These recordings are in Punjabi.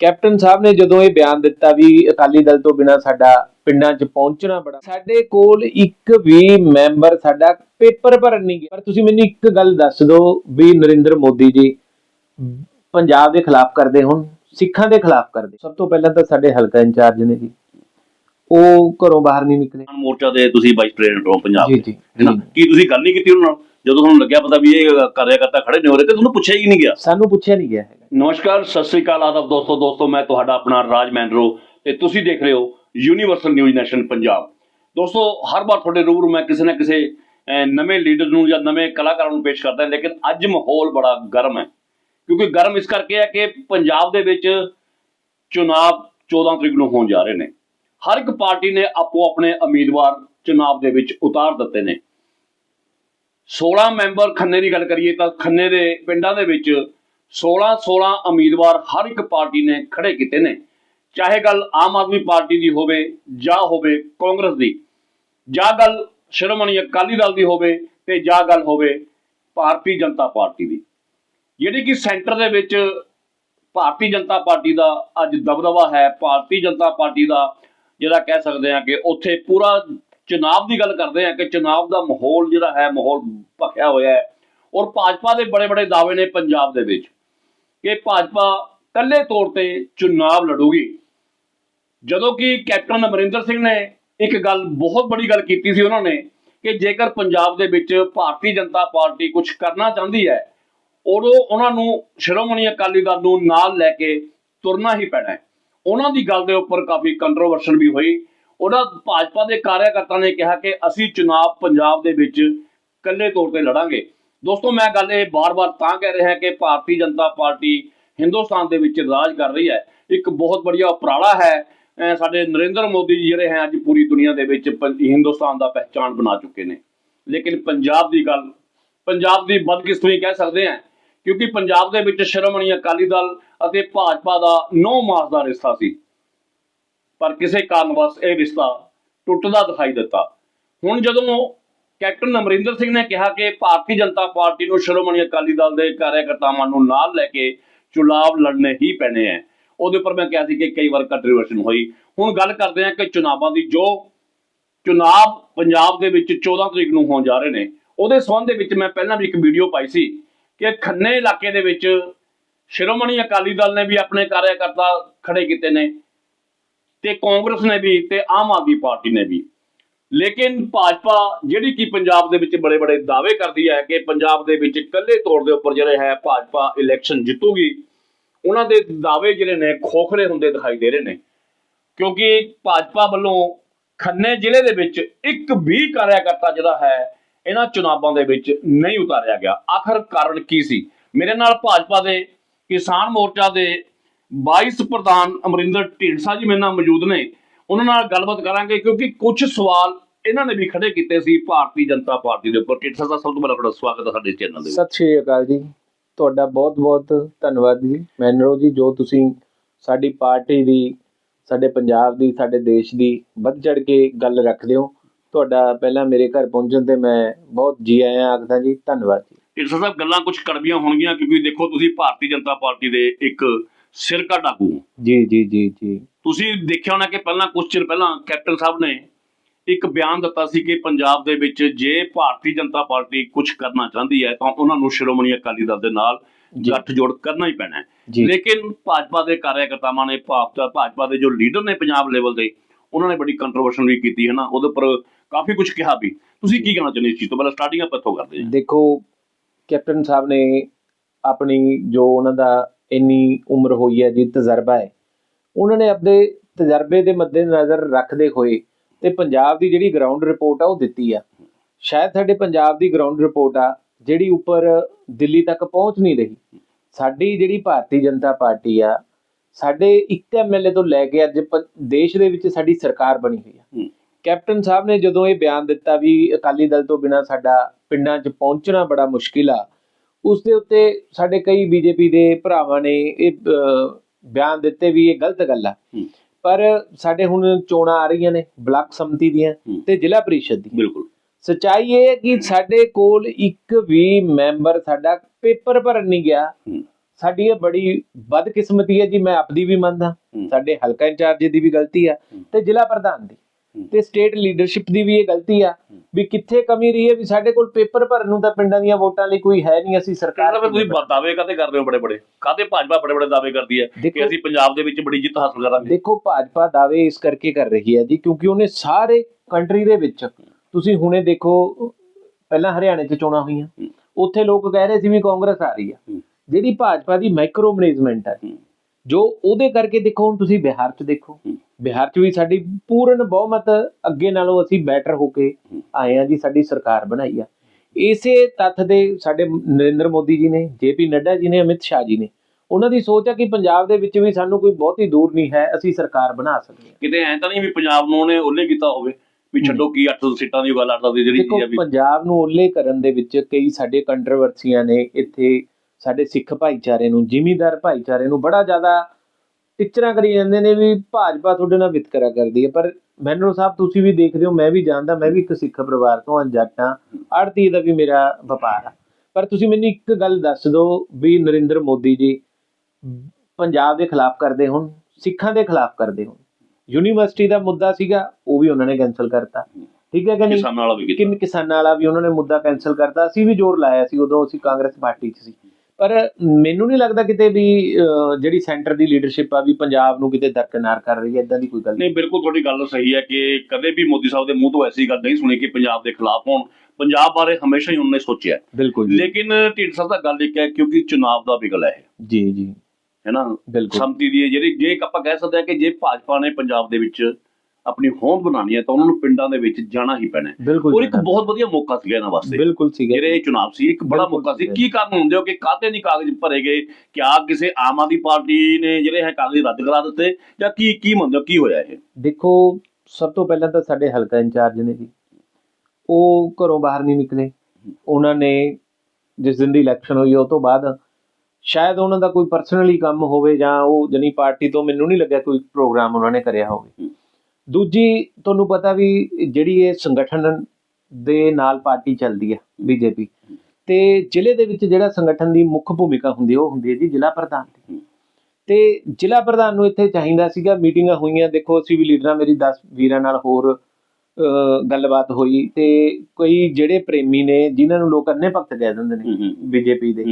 ਕੈਪਟਨ ਸਾਹਿਬ ਨੇ ਜਦੋਂ ਇਹ ਬਿਆਨ ਦਿੱਤਾ ਵੀ ਅਕਾਲੀ ਦਲ ਤੋਂ ਬਿਨਾ ਸਾਡਾ ਪਿੰਡਾਂ 'ਚ ਪਹੁੰਚਣਾ ਬੜਾ ਸਾਡੇ ਕੋਲ ਇੱਕ ਵੀ ਮੈਂਬਰ ਸਾਡਾ ਪੇਪਰ ਭਰਨ ਨਹੀਂ ਗਿਆ। ਪਰ ਤੁਸੀਂ ਮੈਨੂੰ ਇੱਕ ਗੱਲ ਦੱਸ ਦਿਓ ਵੀ ਨਰਿੰਦਰ ਮੋਦੀ ਜੀ ਪੰਜਾਬ ਦੇ ਖਿਲਾਫ ਕਰਦੇ ਹੁਣ ਸਿੱਖਾਂ ਦੇ ਖਿਲਾਫ ਕਰਦੇ? ਸਭ ਤੋਂ ਪਹਿਲਾਂ ਤਾਂ ਸਾਡੇ ਹਲਕਾ ਇੰਚਾਰਜ ਨੇ ਜੀ ਉਹ ਘਰੋਂ ਬਾਹਰ ਨਹੀਂ ਨਿਕਲੇ। ਮੋਰਚਾ ਦੇ ਤੁਸੀਂ ਵਾਈਸ ਪ੍ਰੈਜ਼ੀਡੈਂਟ ਹੋ ਪੰਜਾਬ ਜੀ ਜੀ। ਕੀ ਤੁਸੀਂ ਗੱਲ ਨਹੀਂ ਕੀਤੀ ਉਹਨਾਂ ਨਾਲ? ਜਦੋਂ ਤੁਹਾਨੂੰ ਲੱਗਿਆ ਪਤਾ ਵੀ ਇਹ ਕਾਰਿਆਕਰਤਾ ਖੜੇ ਨੇ ਹੋ ਰਹੇ ਤੇ ਤੁਹਾਨੂੰ ਪੁੱਛਿਆ ਹੀ ਨਹੀਂ ਗਿਆ। ਸਾਨੂੰ ਪੁੱਛਿਆ ਨਹੀਂ ਗਿਆ। ਨਮਸਕਾਰ ਸਤਿ ਸ੍ਰੀ ਅਕਾਲ ਆਦਾਬ ਦੋਸਤੋ ਦੋਸਤੋ ਮੈਂ ਤੁਹਾਡਾ ਆਪਣਾ ਰਾਜ ਮੈਂਡਰੋ ਤੇ ਤੁਸੀਂ ਦੇਖ ਰਹੇ ਹੋ ਯੂਨੀਵਰਸਲ ਨਿਊਜ਼ ਨੈਸ਼ਨ ਪੰਜਾਬ। ਦੋਸਤੋ ਹਰ ਵਾਰ ਤੁਹਾਡੇ ਰੂਬਰੂ ਮੈਂ ਕਿਸੇ ਨਾ ਕਿਸੇ ਨਵੇਂ ਲੀਡਰ ਨੂੰ ਜਾਂ ਨਵੇਂ ਕਲਾਕਾਰਾਂ ਨੂੰ ਪੇਸ਼ ਕਰਦਾ ਹਾਂ, ਲੇਕਿਨ ਅੱਜ ਮਾਹੌਲ ਬੜਾ ਗਰਮ ਹੈ। ਕਿਉਂਕਿ ਗਰਮ ਇਸ ਕਰਕੇ ਹੈ ਕਿ ਪੰਜਾਬ ਦੇ ਵਿੱਚ ਚੁਣਾਵ 14 ਤਰੀਕ ਨੂੰ ਹੋਣ ਜਾ ਰਹੇ ਨੇ। ਹਰ ਇੱਕ ਪਾਰਟੀ ਨੇ ਆਪੋ ਆਪਣੇ ਉਮੀਦਵਾਰ ਚੁਣਾਵ ਦੇ ਵਿੱਚ ਉਤਾਰ ਦਿੱਤੇ ਨੇ। 16 ਮੈਂਬਰ ਖੰਨੇ ਦੀ ਗੱਲ ਕਰੀਏ ਤਾਂ ਖੰਨੇ ਦੇ ਪਿੰਡਾਂ ਦੇ ਵਿੱਚ 16 16 ਉਮੀਦਵਾਰ ਹਰ ਇੱਕ ਪਾਰਟੀ ਨੇ ਖੜੇ ਕੀਤੇ ਨੇ। ਚਾਹੇ ਗੱਲ ਆਮ ਆਦਮੀ ਪਾਰਟੀ ਦੀ ਹੋਵੇ ਜਾਂ ਹੋਵੇ ਕਾਂਗਰਸ ਦੀ। ਜਾਂ ਗੱਲ ਸ਼੍ਰੋਮਣੀ ਅਕਾਲੀ ਦਲ ਦੀ ਹੋਵੇ ਤੇ ਜਾਂ ਗੱਲ ਹੋਵੇ ਭਾਰਤੀ ਜਨਤਾ ਪਾਰਟੀ ਦੀ। ਜਿਹੜੀ ਕਿ ਸੈਂਟਰ ਦੇ ਵਿੱਚ ਭਾਰਤੀ ਜਨਤਾ ਪਾਰਟੀ ਦਾ ਅੱਜ ਦਬਦਬਾ ਹੈ, ਭਾਰਤੀ ਜਨਤਾ ਪਾਰਟੀ ਦਾ ਜਿਹੜਾ ਕਹਿ ਸਕਦੇ ਆ ਕਿ ਉੱਥੇ ਪੂਰਾ ਚੁਣਾਵ ਦੀ ਗੱਲ ਕਰਦੇ ਆ ਕਿ ਚੁਣਾਵ ਦਾ ਮਾਹੌਲ ਜਿਹੜਾ ਹੈ, ਮਾਹੌਲ ਭਖਿਆ ਹੋਇਆ ਹੈ। ਔਰ ਭਾਜਪਾ ਦੇ ਬੜੇ ਬੜੇ ਦਾਅਵੇ ਨੇ ਪੰਜਾਬ ਦੇ ਵਿੱਚ। ਕਿ ਭਾਜਪਾ ਇਕੱਲੇ ਤੌਰ ਤੇ ਚੁਣਾਵ ਲੜੂਗੀ। ਜਦੋਂ ਕਿ ਕੈਪਟਨ ਅਮਰਿੰਦਰ ਸਿੰਘ ਨੇ ਇੱਕ ਗੱਲ ਬਹੁਤ ਬੜੀ ਗੱਲ ਕੀਤੀ ਸੀ ਉਹਨਾਂ ਨੇ ਕਿ ਜੇਕਰ ਪੰਜਾਬ ਦੇ ਵਿੱਚ ਭਾਰਤੀ ਜਨਤਾ ਪਾਰਟੀ ਕੁਝ ਕਰਨਾ ਚਾਹੁੰਦੀ ਹੈ, ਉਦੋਂ ਉਹਨਾਂ ਨੂੰ ਸ਼੍ਰੋਮਣੀ ਅਕਾਲੀ ਦਲ ਨੂੰ ਨਾਲ ਲੈ ਕੇ ਤੁਰਨਾ ਹੀ ਪੈਣਾ ਹੈ। ਉਹਨਾਂ ਦੀ ਗੱਲ ਦੇ ਉੱਪਰ ਕਾਫੀ ਕੰਟਰੋਵਰਸ਼ਲ ਵੀ ਹੋਈ। ਉਹਨਾਂ ਭਾਜਪਾ ਦੇ ਕਾਰਿਆਕਰਤਾ ਨੇ ਕਿਹਾ ਕਿ ਅਸੀਂ ਚੁਣਾਵ ਪੰਜਾਬ ਦੇ ਵਿੱਚ ਇਕੱਲੇ ਤੌਰ ਤੇ ਲੜਾਂਗੇ। ਦੋਸਤੋ, ਮੈਂ ਗੱਲ ਇਹ ਬਾਰ-ਬਾਰ ਤਾਂ ਕਹਿ ਰਿਹਾ ਕਿ ਭਾਰਤੀ ਜਨਤਾ ਪਾਰਟੀ ਹਿੰਦੁਸਤਾਨ ਦੇ ਵਿੱਚ ਰਾਜ ਕਰ ਰਹੀ ਹੈ। ਇੱਕ ਬਹੁਤ ਬੜੀਆ ਉਪਰਾਲਾ ਹੈ। ਸਾਡੇ ਨਰਿੰਦਰ ਮੋਦੀ ਜੀ ਜਿਹੜੇ ਹੈ ਅੱਜ ਪੂਰੀ ਦੁਨੀਆ ਦੇ ਵਿੱਚ ਹਿੰਦੁਸਤਾਨ ਦਾ ਪਹਿਚਾਨ ਬਣਾ ਚੁੱਕੇ ਨੇ। ਲੇਕਿਨ ਪੰਜਾਬ ਦੀ ਗੱਲ, ਪੰਜਾਬ ਦੀ ਬਦਕਿਸਮਤੀ ਕਹਿ ਸਕਦੇ ਹਾਂ, ਕਿਉਂਕਿ ਪੰਜਾਬ ਦੇ ਵਿੱਚ ਸ਼੍ਰੋਮਣੀ ਅਕਾਲੀ ਦਲ ਅਤੇ ਭਾਜਪਾ ਦਾ ਨੌ ਮਾਸ ਦਾ ਰਿਸ਼ਤਾ ਸੀ। ਪਰ ਕਿਸੇ ਕਾਰਨ ਕਾਰਨਵਸ਼ ਇਹ ਰਿਸ਼ਤਾ ਟੁੱਟਦਾ ਦਿਖਾਈ ਦਿੱਤਾ। ਹੁਣ ਜਦੋਂ ਕੈਪਟਨ ਅਮਰਿੰਦਰ ਸਿੰਘ ਨੇ ਕਿਹਾ ਕਿ ਭਾਰਤੀ ਜਨਤਾ ਪਾਰਟੀ ਨੂੰ ਸ਼੍ਰੋਮਣੀ ਅਕਾਲੀ ਦਲ ਦੇ ਕਾਰਿਆਕਰਤਾਵਾਂ ਨੂੰ ਨਾਲ ਲੈ ਕੇ ਚੁਣਾਵ ਲੜਨੇ ਹੀ ਪੈਣੇ ਹੈ ਉਹਦੇ ਉੱਪਰ ਮੈਂ ਕਿਹਾ ਸੀ ਕਿ ਕਈ ਵਾਰ ਕੰਟਰੋਵਰਸ਼ਨ ਹੋਈ। ਹੁਣ ਗੱਲ ਕਰਦੇ ਹਾਂ ਕਿ ਚੁਣਾਵਾਂ ਦੀ ਜੋ ਚੁਣਾਵ ਪੰਜਾਬ ਦੇ ਵਿੱਚ 14 ਤਰੀਕ ਨੂੰ ਹੋਣ ਜਾ ਰਹੇ ਨੇ, ਉਹਦੇ ਸੰਬੰਧ ਦੇ ਵਿੱਚ ਮੈਂ ਪਹਿਲਾਂ ਵੀ ਇੱਕ ਵੀਡੀਓ ਪਾਈ ਸੀ ਕਿ ਖੰਨੇ ਇਲਾਕੇ ਦੇ ਵਿੱਚ ਸ਼੍ਰੋਮਣੀ ਅਕਾਲੀ ਦਲ ਨੇ ਵੀ ਆਪਣੇ ਕਾਰਿਆਕਰਤਾ ਖੜੇ ਕੀਤੇ ਨੇ ਤੇ ਕਾਂਗਰਸ ਨੇ ਵੀ ਤੇ ਆਮ ਆਦਮੀ ਪਾਰਟੀ ਨੇ ਵੀ। ਲੇਕਿਨ ਭਾਜਪਾ ਜਿਹੜੀ ਕਿ ਪੰਜਾਬ ਦੇ ਵਿੱਚ ਬੜੇ ਬੜੇ ਦਾਅਵੇ ਕਰਦੀ ਹੈ ਕਿ ਪੰਜਾਬ ਦੇ ਵਿੱਚ ਇਕੱਲੇ ਤੌਰ ਦੇ ਉੱਪਰ ਜਿਹੜੇ ਹੈ ਭਾਜਪਾ ਇਲੈਕਸ਼ਨ ਜਿੱਤੂਗੀ, ਉਹਨਾਂ ਦੇ ਦਾਅਵੇ ਜਿਹੜੇ ਨੇ ਖੋਖਲੇ ਹੁੰਦੇ ਦਿਖਾਈ ਦੇ ਰਹੇ ਨੇ। ਕਿਉਂਕਿ ਭਾਜਪਾ ਵੱਲੋਂ ਖੰਨੇ ਜ਼ਿਲ੍ਹੇ ਦੇ ਵਿੱਚ ਇੱਕ ਵੀ ਕਾਰਿਆਕਰਤਾ ਜਿਹੜਾ ਹੈ, ਇਹਨਾਂ ਚੁਣਾਵਾਂ ਦੇ ਵਿੱਚ ਨਹੀਂ ਉਤਾਰਿਆ ਗਿਆ। ਆਖਰ ਕਾਰਨ ਕੀ ਸੀ? ਮੇਰੇ ਨਾਲ ਭਾਜਪਾ ਦੇ ਕਿਸਾਨ ਮੋਰਚਾ ਦੇ ਵਾਈਸ ਪ੍ਰਧਾਨ ਅਮਰਿੰਦਰ ਢੀਂਡਸਾ ਜੀ ਮੇਰੇ ਨਾਲ ਮੌਜੂਦ ਨੇ। ਉਹਨਾਂ ਨਾਲ ਗੱਲਬਾਤ ਕਰਾਂਗੇ ਕਿਉਂਕਿ ਕੁਝ ਸਵਾਲ ਇਹਨਾਂ ਨੇ ਵੀ ਖੜੇ ਕੀਤੇ ਸੀ ਭਾਰਤੀ ਜਨਤਾ ਪਾਰਟੀ ਦੇ ਉੱਪਰ। ਢੀਂਡਸਾ ਸਾਹਿਬ ਸਭ ਤੋਂ ਪਹਿਲਾਂ ਤੁਹਾਡਾ ਸਵਾਗਤ ਹੈ ਸਾਡੇ ਚੈਨਲ ਦੇ ਸਤਿ ਸ਼੍ਰੀ ਅਕਾਲ ਜੀ। ਤੁਹਾਡਾ ਬਹੁਤ-ਬਹੁਤ ਧੰਨਵਾਦ ਜੀ। ਮੈਨਰੋ ਜੀ ਜੋ ਤੁਸੀਂ ਸਾਡੀ ਪਾਰਟੀ ਦੀ ਸਾਡੇ ਪੰਜਾਬ ਦੀ ਸਾਡੇ ਦੇਸ਼ ਦੀ ਵੱਧ ਚੜ ਕੇ ਗੱਲ ਰੱਖਦੇ ਹੋ ਤੁਹਾਡਾ ਪਹਿਲਾਂ ਮੇਰੇ ਘਰ ਪਹੁੰਚਣ ਤੇ ਮੈਂ ਬਹੁਤ ਜੀ ਆਇਆਂ ਆਖਦਾ ਜੀ ਧੰਨਵਾਦ ਜੀ। ਢੀਂਡਸਾ ਸਾਹਿਬ ਗੱਲਾਂ ਕੁਝ ਕੜਵੀਆਂ ਹੋਣਗੀਆਂ ਕਿਉਂਕਿ ਦੇਖੋ ਤੁਸੀਂ ਭਾਰਤੀ ਜਨਤਾ ਪਾਰਟੀ ਦੇ ਇੱਕ ਸਿਰਕਾ ਡਾਕੂ। ਜੀ ਜੀ ਜੀ ਜੀ। ਤੁਸੀਂ ਦੇਖਿਆ ਹੋਣਾ ਕਿ ਪਹਿਲਾਂ ਕੁਝ ਚਿਰ ਪਹਿਲਾਂ ਕੈਪਟਨ ਸਾਹਿਬ ਨੇ ਇੱਕ ਬਿਆਨ ਦਿੱਤਾ ਸੀ ਕਿ ਪੰਜਾਬ ਦੇ ਵਿੱਚ ਜੇ ਭਾਰਤੀ ਜਨਤਾ ਪਾਰਟੀ ਕੁਝ ਕਰਨਾ ਚਾਹੁੰਦੀ ਹੈ ਤਾਂ ਉਹਨਾਂ ਨੂੰ ਸ਼੍ਰੋਮਣੀ ਅਕਾਲੀ ਦਲ ਦੇ ਨਾਲ ਜੀ। ਗੱਠਜੋੜ ਕਰਨਾ ਹੀ ਪੈਣਾ ਹੈ। ਲੇਕਿਨ ਭਾਜਪਾ ਦੇ ਕਾਰਿਆਕਰਤਾਵਾਂ ਨੇ ਭਾਜਪਾ ਭਾਜਪਾ ਦੇ ਜੋ ਲੀਡਰ ਨੇ ਪੰਜਾਬ ਲੈਵਲ ਦੇ ਉਹਨਾਂ ਨੇ ਬੜੀ ਕੰਟਰੋਵਰਸ਼ਨ ਵੀ ਕੀਤੀ ਹੈ ਨਾ ਉਹਦੇ ਉੱਪਰ ਕਾਫੀ ਕੁਝ ਕਿਹਾ ਵੀ। ਤੁਸੀਂ ਕੀ ਕਹਿਣਾ ਚਾਹੁੰਦੇ ਇਸ ਚੀਜ਼ ਤੋਂ ਪਹਿਲਾਂ? ਸਟਾਰਟਿੰਗ ਆਪਾਂ ਇੱਥੋਂ ਕਰਦੇ ਹਾਂ। ਦੇਖੋ ਕੈਪਟਨ ਸਾਹਿਬ ਨੇ ਆਪਣੀ ਜੋ ਉਹਨਾਂ ਦਾ ਇੰਨੀ ਉਮਰ ਹੋਈ ਹੈ ਜੀ ਤਜਰਬਾ ਹੈ। ਉਹਨਾਂ ਨੇ ਆਪਣੇ ਤਜਰਬੇ ਦੇ ਮੱਦੇਨਜ਼ਰ ਰੱਖਦੇ ਹੋਏ ਤੇ ਪੰਜਾਬ ਦੀ ਜਿਹੜੀ ਗਰਾਊਂਡ ਰਿਪੋਰਟ ਆ ਉਹ ਦਿੱਤੀ ਆ। ਸ਼ਾਇਦ ਸਾਡੇ ਪੰਜਾਬ ਦੀ ਗਰਾਊਂਡ ਰਿਪੋਰਟ ਆ ਜਿਹੜੀ ਉੱਪਰ ਦਿੱਲੀ ਤੱਕ ਪਹੁੰਚ ਨਹੀਂ ਰਹੀ। ਸਾਡੀ ਜਿਹੜੀ ਭਾਰਤੀ ਜਨਤਾ ਪਾਰਟੀ ਆ ਸਾਡੇ ਇੱਕ ਐਮਐਲਏ ਤੋਂ ਲੈ ਕੇ ਅੱਜ ਦੇਸ਼ ਦੇ ਵਿੱਚ ਸਾਡੀ ਸਰਕਾਰ ਬਣੀ ਹੋਈ ਆ। ਕੈਪਟਨ ਸਾਹਿਬ ਨੇ ਜਦੋਂ ਇਹ ਬਿਆਨ ਦਿੱਤਾ ਵੀ ਅਕਾਲੀ ਦਲ ਤੋਂ ਬਿਨਾ ਸਾਡਾ ਪਿੰਡਾਂ 'ਚ ਪਹੁੰਚਣਾ ਬੜਾ ਮੁਸ਼ਕਿਲ ਆ ਉਸ ਦੇ ਉੱਤੇ ਸਾਡੇ ਕਈ ਬੀਜੇਪੀ ਦੇ ਭਰਾਵਾਂ ਨੇ ਇਹ ਬਿਆਨ ਦਿੱਤੇ ਵੀ ਇਹ ਗਲਤ ਗੱਲ ਆ। ਪਰ ਸਾਡੇ ਹੁਣ ਚੋਣਾਂ ਆ ਰਹੀਆਂ ਨੇ ਬਲਾਕ ਸੰਮਤੀ ਦੀਆਂ। ਤੇ ਜ਼ਿਲ੍ਹਾ ਪ੍ਰੀਸ਼ਦ ਦੀਆਂ ਬਿਲਕੁਲ ਸਚਾਈ ਇਹ ਹੈ ਕਿ ਸਾਡੇ ਕੋਲ ਇੱਕ ਵੀ ਮੈਂਬਰ ਸਾਡਾ ਪੇਪਰ ਭਰਨ ਨਹੀਂ ਗਿਆ। ਸਾਡੀ ਇਹ ਬੜੀ ਬਦਕਿਸਮਤੀ ਹੈ ਜੀ ਮੈਂ ਆਪਦੀ ਵੀ ਮੰਨਦਾ। ਸਾਡੇ ਹਲਕਾ ਇੰਚਾਰਜ ਦੀ ਵੀ ਗਲਤੀ ਆ। ਤੇ ਜ਼ਿਲ੍ਹਾ ਪ੍ਰਧਾਨ ਦੀ। ਤੇ ਸਟੇਟ ਲੀਡਰਸ਼ਿਪ ਦੀ ਵੀ ਇਹ ਗਲਤੀ ਆ। ਵੀ ਕਿੱਥੇ ਕਮੀ ਰਹੀ ਹੈ ਵੀ ਸਾਡੇ ਕੋਲ ਪੇਪਰ ਭਰਨ ਨੂੰ ਤਾਂ ਪਿੰਡਾਂ ਦੀਆਂ ਵੋਟਾਂ ਲਈ ਕੋਈ ਹੈ ਨਹੀਂ ਅਸੀਂ ਸਰਕਾਰ ਫਿਰ ਤੁਸੀਂ ਦਾਅਵੇ ਕਾਤੇ ਕਰਦੇ ਹੋ ਬੜੇ ਬੜੇ ਕਾਤੇ ਭਾਜਪਾ ਬੜੇ ਬੜੇ ਦਾਅਵੇ ਕਰਦੀ ਹੈ ਕਿ ਅਸੀਂ ਪੰਜਾਬ ਦੇ ਵਿੱਚ ਬੜੀ ਜਿੱਤ ਹਾਸਲ ਕਰਾਂਗੇ ਦੇਖੋ ਭਾਜਪਾ ਦਾਅਵੇ ਇਸ ਕਰਕੇ ਕਰ ਰਹੀ ਹੈ ਜੀ ਕਿਉਂਕਿ ਉਹਨੇ ਸਾਰੇ ਕੰਟਰੀ ਦੇ ਵਿੱਚ ਤੁਸੀਂ ਹੁਣੇ ਦੇਖੋ ਪਹਿਲਾਂ ਹਰਿਆਣੇ 'ਚ ਚੋਣਾਂ ਹੋਈਆਂ। ਉੱਥੇ ਲੋਕ ਕਹਿ ਰਹੇ ਸੀ ਵੀ ਕਾਂਗਰਸ ਆ ਰਹੀ ਆ ਹੂੰ। ਜਿਹੜੀ ਭਾਜਪਾ ਦੀ ਮਾਈਕਰੋ ਮੈਨੇਜਮੈਂਟ ਹੈ ਹੂੰ। ਜੋ ਉਹਦੇ ਕਰਕੇ ਦੇਖੋ ਹੁਣ ਤੁਸੀਂ ਬਿਹਾਰ 'ਚ ਦੇਖੋ। ਬਿਹਾਰ 'ਚ ਵੀ ਸਾਡੀ ਪੂਰਨ ਬਹੁਮਤ ਅੱਗੇ ਨਾਲੋਂ ਅਸੀਂ ਬੈਟਰ ਹੋ ਕੇ ਹੂੰ। ਆਏ ਆ ਜੀ ਸਾਡੀ ਸਰਕਾਰ ਬਣਾਈ ਆ ਇਸੇ ਤੱਥ ਦੇ ਸਾਡੇ ਨਰਿੰਦਰ ਮੋਦੀ ਜੀ ਨੇ ਜੇਪੀ ਨੱਡਾ ਜੀ ਨੇ ਅਮਿਤ ਸ਼ਾਹ ਜੀ ਨੇ ਉਹਨਾਂ ਦੀ ਸੋਚ ਆ ਕਿ ਪੰਜਾਬ ਦੇ ਵਿੱਚ ਵੀ ਸਾਨੂੰ ਕੋਈ ਬਹੁਤੀ ਦੂਰ ਨਹੀਂ ਹੈ ਅਸੀਂ ਸਰਕਾਰ ਬਣਾ ਸਕਦੇ ਹਾਂ ਕਿਤੇ ਐਂ ਤਾਂ ਨਹੀਂ ਵੀ ਪੰਜਾਬ ਨੂੰ ਉਹਨੇ ਉੱਲੇ ਕੀਤਾ ਹੋਵੇ ਵੀ ਛੱਡੋ ਕੀ 800 ਸੀਟਾਂ ਦੀ ਗੱਲ 800 ਦੀ ਜਿਹੜੀ ਚੀਜ਼ ਆ ਵੀ ਪੰਜਾਬ ਨੂੰ ਓਲੇ ਕਰਨ ਦੇ ਵਿੱਚ ਕਈ ਸਾਡੇ ਕੰਟਰੋਵਰਸੀਆਂ ਨੇ ਇੱਥੇ ਸਾਡੇ ਸਿੱਖ ਭਾਈਚਾਰੇ ਨੂੰ ਜ਼ਿਮੀਂਦਾਰ ਭਾਈਚਾਰੇ ਨੂੰ ਬੜਾ ਜ਼ਿਆਦਾ ਟਿਚਰਾਂ ਕਰੀ ਜਾਂਦੇ ਨੇ ਵੀ ਭਾਜਪਾ ਤੁਹਾਡੇ ਨਾਲ ਵਿਤਕਰਾ ਕਰਦੀ ਹੈ ਪਰ ਮੈਨੂੰ ਸਾਹਿਬ ਤੁਸੀਂ ਵੀ ਦੇਖਦੇ ਹੋ ਮੈਂ ਵੀ ਜਾਣਦਾ ਮੈਂ ਵੀ ਇੱਕ ਸਿੱਖ ਪਰਿਵਾਰ ਤੋਂ ਜੱਟ ਆੜਤੀ ਦਾ ਵੀ ਮੇਰਾ ਵਪਾਰ ਆ। ਪਰ ਤੁਸੀਂ ਮੈਨੂੰ ਇੱਕ ਗੱਲ ਦੱਸ ਦਿਓ ਵੀ ਨਰਿੰਦਰ ਮੋਦੀ ਜੀ ਪੰਜਾਬ ਦੇ ਖਿਲਾਫ ਕਰਦੇ ਹੁਣ ਸਿੱਖਾਂ ਦੇ ਖਿਲਾਫ ਕਰਦੇ ਹੁਣ। ਯੂਨੀਵਰਸਿਟੀ ਦਾ ਮੁੱਦਾ ਸੀਗਾ ਉਹ ਵੀ ਉਹਨਾਂ ਨੇ ਕੈਨਸਲ ਕਰਤਾ। ਠੀਕ ਹੈ ਕਿ ਨਹੀਂ? ਕਿਸਾਨਾਂ ਵਾਲਾ ਵੀ ਕੀਤਾ। ਕਿਸਾਨਾਂ ਵਾਲਾ ਵੀ ਉਹਨਾਂ ਨੇ ਮੁੱਦਾ ਕੈਨਸਲ ਕਰਤਾ। ਅਸੀਂ ਵੀ ਜ਼ੋਰ ਲਾਇਆ ਸੀ ਉਦੋਂ ਅਸੀਂ ਕਾਂਗਰਸ ਪਾਰਟੀ 'ਚ ਸੀ। ਪਰ ਮੈਨੂੰ ਨਹੀਂ ਲੱਗਦਾ ਕਿਤੇ ਵੀ ਜਿਹੜੀ ਸੈਂਟਰ ਦੀ ਲੀਡਰਸ਼ਿਪ ਆ ਵੀ ਪੰਜਾਬ ਨੂੰ ਕਿਤੇ ਦਰਕਨਾਰ ਕਰ ਰਹੀ ਹੈ ਇਦਾਂ ਦੀ ਕੋਈ ਗੱਲ ਨਹੀਂ ਬਿਲਕੁਲ ਤੁਹਾਡੀ ਗੱਲ ਸਹੀ ਹੈ ਕਿ ਕਦੇ ਵੀ ਮੋਦੀ ਸਾਹਿਬ ਦੇ ਮੂੰਹ ਤੋਂ ਐਸੀ ਗੱਲ ਨਹੀਂ ਸੁਣੀ ਕਿ ਪੰਜਾਬ ਦੇ ਖਿਲਾਫ ਹੋਣ। ਪੰਜਾਬ ਬਾਰੇ ਹਮੇਸ਼ਾ ਹੀ ਉਹਨਾਂ ਨੇ ਸੋਚਿਆ ਬਿਲਕੁਲ ਲੇਕਿਨ ਢੀਂਡ ਸਾਹਿਬ ਦਾ ਗੱਲ ਇੱਕ ਹੈ ਕਿਉਂਕਿ ਚੁਣਾਵ ਦਾ ਬਿਗਲ ਹੈ ਜੀ ਜੀ। ਹੈ ਨਾ? ਬਿਲਕੁਲ। ਸੰਮਤੀ ਦੀ ਜਿਹੜੀ ਜੇ ਆਪਾਂ ਕਹਿ ਸਕਦੇ ਹਾਂ ਕਿ ਜੇ ਭਾਜਪਾ ਨੇ ਪੰਜਾਬ ਦੇ ਵਿੱਚ ਆਪਣੀ ਹੋਂਦ ਬਣਾਉਣੀ ਹੈ ਤਾਂ ਉਹਨਾਂ ਨੂੰ ਪਿੰਡਾਂ ਦੇ ਵਿੱਚ ਜਾਣਾ ਹੀ ਪੈਣਾ ਔਰ ਇੱਕ ਬਹੁਤ ਵਧੀਆ ਮੌਕਾ ਸੀਗਾ ਇਹਨਾਂ ਵਾਸਤੇ। ਬਿਲਕੁਲ ਸੀਗਾ। ਜਿਹੜੇ ਇਹ ਚੁਣਾਵ ਸੀ ਇੱਕ ਬੜਾ ਮੌਕਾ ਸੀ। ਕੀ ਕਾਰਨ ਹੁੰਦੇ ਹੋ ਕਿ ਕਾਤੇ ਨਹੀਂ ਕਾਗਜ਼ ਭਰੇ ਗਏ? ਕਿਆ ਕਿਸੇ ਆਮ ਆਦਮੀ ਪਾਰਟੀ ਨੇ ਜਿਹੜੇ ਹੈ ਕਾਗਜ਼ ਰੱਦ ਕਰਾ ਦਿੱਤੇ? ਜਾਂ ਕੀ ਕੀ ਮੰਨਦੇ ਹੋ? ਕੀ ਹੋਇਆ ਇਹ? ਦੇਖੋ ਸਭ ਤੋਂ ਪਹਿਲਾਂ ਤਾਂ ਸਾਡੇ ਹਲਕਾ ਇੰਚਾਰਜ ਨੇ ਜੀ ਉਹ ਘਰੋਂ ਬਾਹਰ ਨਹੀਂ ਨਿਕਲੇ। ਉਹਨਾਂ ਨੇ ਜਿਸ ਦਿਨ ਦੀ ਇਲੈਕਸ਼ਨ ਹੋਈ ਉਹ ਤੋਂ ਬਾਅਦ ਸ਼ਾਇਦ ਉਹਨਾਂ ਦਾ ਕੋਈ ਪਰਸਨਲੀ ਕੰਮ ਹੋਵੇ ਜਾਂ ਉਹ ਜਨੀ ਪਾਰਟੀ ਤੋਂ ਮੈਨੂੰ ਨਹੀਂ ਲੱਗਿਆ ਕੋਈ ਪ੍ਰੋਗਰਾਮ ਉਹਨਾਂ ਨੇ ਕਰਿਆ ਹੋਵੇ। ਦੂਜੀ ਤੁਹਾਨੂੰ ਪਤਾ ਵੀ ਜਿਹੜੀ ਇਹ ਸੰਗਠਨ ਦੇ ਨਾਲ ਪਾਰਟੀ ਚੱਲਦੀ ਹੈ ਬੀਜੇਪੀ ਤੇ ਜ਼ਿਲ੍ਹੇ ਦੇ ਵਿੱਚ ਜਿਹੜਾ ਸੰਗਠਨ ਦੀ ਮੁੱਖ ਭੂਮਿਕਾ ਹੁੰਦੀ ਹੈ ਉਹ ਹੁੰਦੀ ਹੈ ਜੀ ਜ਼ਿਲ੍ਹਾ ਪ੍ਰਧਾਨ ਦੀ। ਤੇ ਜ਼ਿਲ੍ਹਾ ਪ੍ਰਧਾਨ ਨੂੰ ਇੱਥੇ ਚਾਹੀਦਾ ਸੀਗਾ ਮੀਟਿੰਗਾਂ ਹੋਈਆਂ ਦੇਖੋ ਅਸੀਂ ਵੀ ਲੀਡਰਾਂ ਮੇਰੀ 10 ਵੀਰਾਂ ਨਾਲ ਹੋਰ ਗੱਲਬਾਤ ਹੋਈ ਤੇ ਕੋਈ ਜਿਹੜੇ ਪ੍ਰੇਮੀ ਨੇ ਜਿਨ੍ਹਾਂ ਨੂੰ ਲੋਕ ਅੰਨੇ ਭਗਤ ਕਹਿ ਦਿੰਦੇ ਨੇ ਬੀਜੇਪੀ ਦੇ।